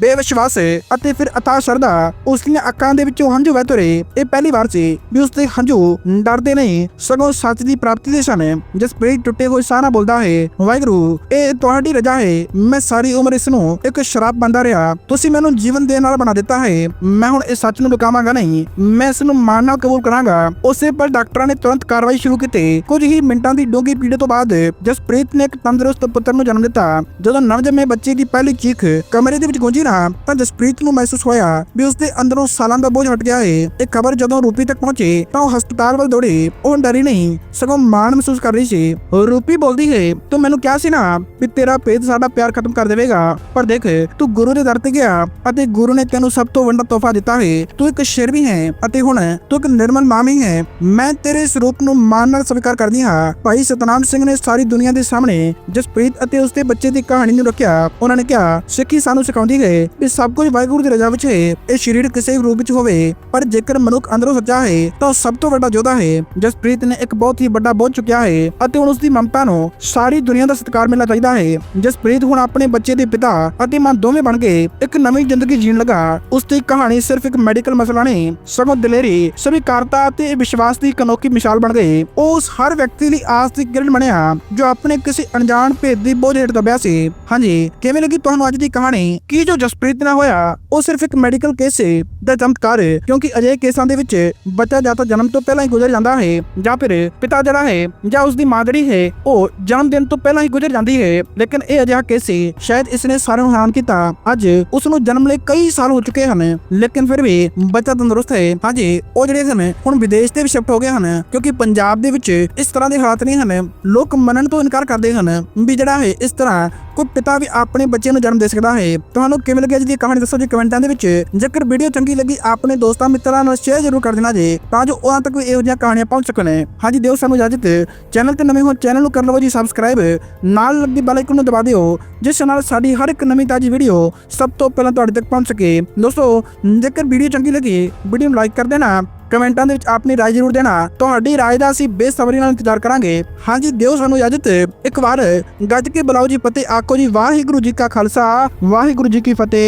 ਬੇਵਿਸ਼ਵਾਸ ਅਤੇ ਫਿਰ ਅਥਾ ਸ਼ਰਧਾ। ਉਸ ਦੀਆਂ ਅੱਖਾਂ ਦੇ ਵਿੱਚੋਂ ਹੰਝੂ ਵਹਿ ਤੁਰੇ। ਇਹ ਪਹਿਲੀ ਵਾਰ ਸੀ ਵੀ ਉਸਦੇ ਹੰਝੂ ਡਰਦੇ ਨਹੀਂ, ਸਗੋਂ ਸੱਚ ਦੀ ਪ੍ਰਾਪਤੀ ਦੇ ਸਨ। ਜਸਪ੍ਰੀਤ ਟੁੱਟੇ ਹੋਏ ਸਾਹ ਬੋਲਦਾ ਹੈ, ਵਾਹਿਗੁਰੂ, ਇਹ ਤੁਹਾਡੀ ਰਜ਼ਾ ਹੈ। ਮੈਂ ਸਾਰੀ ਉਮਰ ਇਸ ਨੂੰ ਇੱਕ ਸ਼ਰਾਬ ਬੰਦਾ ਰਿਹਾ। ਤੁਸੀਂ ਮੈਨੂੰ ਜੀਵਨ ਦੇਣ ਨਾਲ ਬਣਾ ਦਿੱਤਾ ਹੈ। ਮੈਂ ਹੁਣ ਇਸ ਸੱਚ ਨੂੰ ਲੁਕਾਵਾਂਗਾ ਨਹੀਂ। ਮੈਂ ਇਸ ਨੂੰ ਮਾਨ ਕਬੂਲ ਕਰਾਂਗਾ। ਉਸੇ ਪਰ ਡਾਕਟਰਾਂ ਨੇ ਤੁਰੰਤ ਕਾਰਵਾਈ ਸ਼ੁਰੂ ਕੀਤੀ। ਕੁਝ ਹੀ ਮਿੰਟਾਂ ਦੀ ਡੂੰਘੀ ਪੀੜੇ ਤੋਂ ਬਾਅਦ ਜਸਪ੍ਰੀਤ ਨੇ ਇੱਕ ਤੰਦਰੁਸਤ ਪੁੱਤਰ ਨੂੰ ਜਨਮ ਦਿੱਤਾ, ਜਦੋਂ ਨਵਜੰਮੇ ਬੱਚੇ ਦੀ ਪਹਿਲੀ ਚੀਖ ਕਮਰੇ ਦੇ ਵਿੱਚ ਗੂੰਜੀ ਨਾ ਤਾਂ ਜਸਪ੍ਰੀਤ ਨੂੰ ਮਹਿਸੂਸ ਹੋਇਆ ਵੀ ਉਸਦੇ ਅੰਦਰੋਂ ਸਾਲਾਂ ਦਾ ਬੋਝ ਹਟ ਗਿਆ ਹੈ। ਇਹ ਖਬਰ ਜਦੋਂ ਰੂਪੀ ਤੱਕ ਪਹੁੰਚੀ, ਤਾਂ ਉਹ ਹਸਪਤਾਲ ਵੱਲ ਦੌੜੀ। ਉਹ ਡਰੀ ਨਹੀਂ। ਸਗੋਂ ਮਾਣ ਮਹਿਸੂਸ ਕਰ ਰਹੀ ਸੀ। ਰੂਪੀ ਬੋਲਦੀ ਹੈ, ਤੂੰ ਮੈਨੂੰ ਕਿਹਾ ਸੀ ਨਾ ਵੀ ਤੇਰਾ ਭੇਦ ਸਾਡਾ ਪਿਆਰ ਖਤਮ ਕਰ ਦੇਵੇਗਾ। ਪਰ ਦੇਖ, ਤੂੰ ਗੁਰੂ ਦੇ ਦਰ ਤੇ ਗਿਆ ਅਤੇ ਗੁਰੂ ਨੇ ਤੈਨੂੰ ਸਭ ਤੋਂ ਵੱਡਾ ਤੋਹਫਾ ਦਿੱਤਾ ਹੈ। ਤੂੰ ਇੱਕ ਸ਼ੇਰ ਵੀ ਹੈ ਅਤੇ ਹੁਣ ਤੂੰ ਇੱਕ ਨਿਰਮਲ ਮਾਂ ਹੈ। ਮੈਂ ਤੇਰੇ ਇਸ ਰੂਪ ਨੂੰ ਮਾਣ ਨਾਲ ਸਵੀਕਾਰ ਕਰਦੀ ਹਾਂ। ਭਾਈ ਸਤਨਾਮ ਸਿੰਘ ਨੇ ਸਾਰੀ ਦੁਨੀਆ ਦੇ ਸਾਹਮਣੇ ਜਸਪ੍ਰੀਤ ਅਤੇ ਉਸਦੇ ਬੱਚੇ ਦੀ ਕਹਾਣੀ ਨੂੰ ਰੱਖਿਆ। ਉਹਨਾਂ ਨੇ ਕਿਹਾ, ਸਿੱਖੀ ਸਾਨੂੰ ਸਿਖਾਉਂਦੀ ਹੈ ਕਿ ਸਭ ਕੁਝ ਵਾਹਿਗੁਰੂ ਦੀ ਰਜ਼ਾ ਵਿੱਚ ਹੈ। ਇਹ ਸਰੀਰ ਕਿਸੇ ਵੀ ਰੂਪ ਵਿੱਚ ਹੋਵੇ, ਪਰ ਜੇਕਰ ਮਨੁੱਖ ਅੰਦਰੋਂ ਸੱਚਾ ਹੈ, ਤਾਂ ਉਹ ਸਭ ਤੋਂ ਵੱਡਾ ਯੋਧਾ ਹੈ। ਜਸਪ੍ਰੀਤ ਨੇ ਇੱਕ ਬਹੁਤ ਹੀ ਵੱਡਾ ਬੋਝ ਚੁੱਕਿਆ ਹੈ ਅਤੇ ਹੁਣ ਉਸਦੀ ਮਮਤਾ ਨੂੰ ਸਾਰੀ ਦੁਨੀਆ ਦਾ ਸਤਿਕਾਰ ਮਿਲਣਾ ਚਾਹੀਦਾ ਹੈ। ਜਸਪ੍ਰੀਤ ਹੁਣ ਆਪਣੇ ਬੱਚੇ ਦੇ ਪਿਤਾ ਅਤੇ ਮਾਂ ਦੋਵੇਂ ਬਣ ਕੇ ਇੱਕ ਨਵੀਂ ਜ਼ਿੰਦਗੀ ਜੀਣ ਲੱਗਾ। ਉਸ ਦੀ ਕਹਾਣੀ ਸਿਰਫ ਇੱਕ ਮੈਡੀਕਲ ਮਸਲਾ ਨਹੀਂ, ਸਗੋਂ ਦਲੇਰੀ, ਸਵੀਕਾਰਤਾ ਅਤੇ ਵਿਸ਼ਵਾਸ ਦੀ ਇੱਕ ਮਿਸਾਲ ਬਣ ਗਈ। ਉਹ ਉਸ ਹਰ ਵਿਅਕਤੀ ਲਈ ਆਸ ਦੀ ਕਿਰਨ ਬਣਿਆ, ਜੋ ਆਪਣੇ ਕਿਸੇ ਅਣਜਾਣ ਭੇਦ ਦੀ ਬੋਝ ਹੇਠ ਦਬਿਆ ਸੀ। ਹਾਂਜੀ, ਕਿਵੇਂ ਲੱਗੀ ਤੁਹਾਨੂੰ ਅੱਜ ਦੀ ਕਹਾਣੀ? ਕੀ ਜੋ ਜਸਪ੍ਰੀਤ ਨਾਲ ਹੋਇਆ, ਉਹ ਸਿਰਫ ਇੱਕ ਮੈਡੀਕਲ ਕੇਸ ਸੀ? ਦਾ ਚਮਤਕਾਰ, ਕਿਉਂਕਿ ਅਜਿਹੇ ਕੇਸਾਂ ਦੇ ਵਿੱਚ ਬੱਚਾ ਜਾਂ ਤਾਂ ਜਨਮ ਤੋਂ ਪਹਿਲਾਂ ਹੀ ਗੁਜ਼ਰ ਜਾਂਦਾ ਹੈ, ਜਾਂ ਫਿਰ ਪਿਤਾ ਜਿਹੜਾ ਹੈ ਜਾਂ ਉਸ ਦੀ ਮਾਂ ਜਿਹੜੀ ਹੈ, ਉਹ ਜਨਮ ਦਿਨ ਤੋਂ ਪਹਿਲਾਂ ਹੀ ਗੁਜ਼ਰ ਜਾਂਦੀ ਹੈ। ਲੇਕਿਨ ਇਹ ਅਜਿਹਾ ਕੇਸ ਸੀ ਸ਼ਾਇਦ ਇਸ ਨੇ ਸਾਰਿਆਂ ਨੂੰ ਹੈਰਾਨ ਕੀਤਾ। ਅੱਜ ਉਸ ਨੂੰ ਜਨਮ ਲਈ ਕਈ ਸਾਲ ਹੋ ਚੁੱਕੇ ਹਨ, ਲੇਕਿਨ ਫਿਰ ਵੀ ਬੱਚਾ ਤੰਦਰੁਸਤ ਹੈ। ਹਾਂਜੀ, ਉਹ ਜਿਹੜੇ ਹਨ, ਹੁਣ ਵਿਦੇਸ਼ ਤੇ ਵੀ ਸ਼ਿਫਟ ਹੋ ਗਏ ਹਨ, ਕਿਉਂਕਿ ਪੰਜਾਬ ਦੇ ਵਿੱਚ ਇਸ ਤਰ੍ਹਾਂ ਦੇ ਹਾਲਾਤ ਨਹੀਂ ਹਨ। ਲੋਕ ਮੰਨਣ ਤੋਂ ਇਨਕਾਰ ਕਰਦੇ ਹਨ ਵੀ ਜਿਹੜਾ ਹੈ ਇਸ ਤਰ੍ਹਾਂ ਕੋਈ ਪਿਤਾ ਵੀ ਆਪਣੇ ਬੱਚੇ ਨੂੰ ਜਨਮ ਦੇ ਸਕਦਾ ਹੈ। ਤੁਹਾਨੂੰ ਕਿਵੇਂ ਲੱਗਿਆ ਜੀ ਦੀ ਕਹਾਣੀ ਦੱਸੋ ਜੀ ਕਮੈਂਟਾਂ ਦੇ ਵਿੱਚ। ਜੇਕਰ ਵੀਡੀਓ ਚੰਗੀ ਲੱਗੀ, ਆਪਣੇ ਦੋਸਤਾਂ ਮਿੱਤਰਾਂ ਨਾਲ ਸ਼ੇਅਰ ਜ਼ਰੂਰ ਕਰ ਦੇਣਾ ਜੀ, ਤਾਂ ਜੋ ਉਹਨਾਂ ਤੱਕ ਵੀ ਇਹੋ ਜਿਹੀਆਂ ਕਹਾਣੀਆਂ ਪਹੁੰਚ ਸਕਣ। ਹਾਂਜੀ, ਦਿਓ ਸਾਨੂੰ ਇਜਾਜ਼ਤ। ਚੈਨਲ ਤੇ ਨਵੇਂ ਹੋ ਚੈਨਲ ਨੂੰ ਕਰ ਲਵੋ ਜੀ ਸਬਸਕ੍ਰਾਈਬ ਨਾਲ ਲੱਗਦੀ ਬੈਲ ਆਈਕਨ ਨੂੰ ਦਬਾ ਦਿਓ, ਜਿਸ ਨਾਲ ਸਾਡੀ ਹਰ ਇੱਕ ਨਵੀਂ ਤਾਜੀ ਵੀਡੀਓ ਸਭ ਤੋਂ ਪਹਿਲਾਂ ਤੁਹਾਡੇ ਤੱਕ ਪਹੁੰਚ ਸਕੇ। ਦੋਸਤੋ, ਜੇਕਰ ਵੀਡੀਓ ਚੰਗੀ ਲੱਗੀ ਵੀਡੀਓ ਨੂੰ ਲਾਈਕ ਕਰ ਦੇਣਾ। ਕਮੈਂਟਾਂ ਦੇ ਵਿੱਚ ਆਪਣੀ رائے ਜ਼ਰੂਰ ਦੇਣਾ ਤੁਹਾਡੀ رائے ਦਾ ਅਸੀਂ ਬੇਸਬਰੀ ਨਾਲ ਇੰਤਜ਼ਾਰ ਕਰਾਂਗੇ ਹਾਂਜੀ ਦਿਓ ਸਾਨੂੰ ਇਜਾਜ਼ਤ ਇੱਕ ਵਾਰ ਗੱਜ ਕੇ ਬੁਲਾਓ ਜੀ ਫਤਿਹ ਆਖੋ ਜੀ ਵਾਹਿਗੁਰੂ ਜੀ ਕਾ ਖਾਲਸਾ ਵਾਹਿਗੁਰੂ ਜੀ ਕੀ ਫਤਿਹ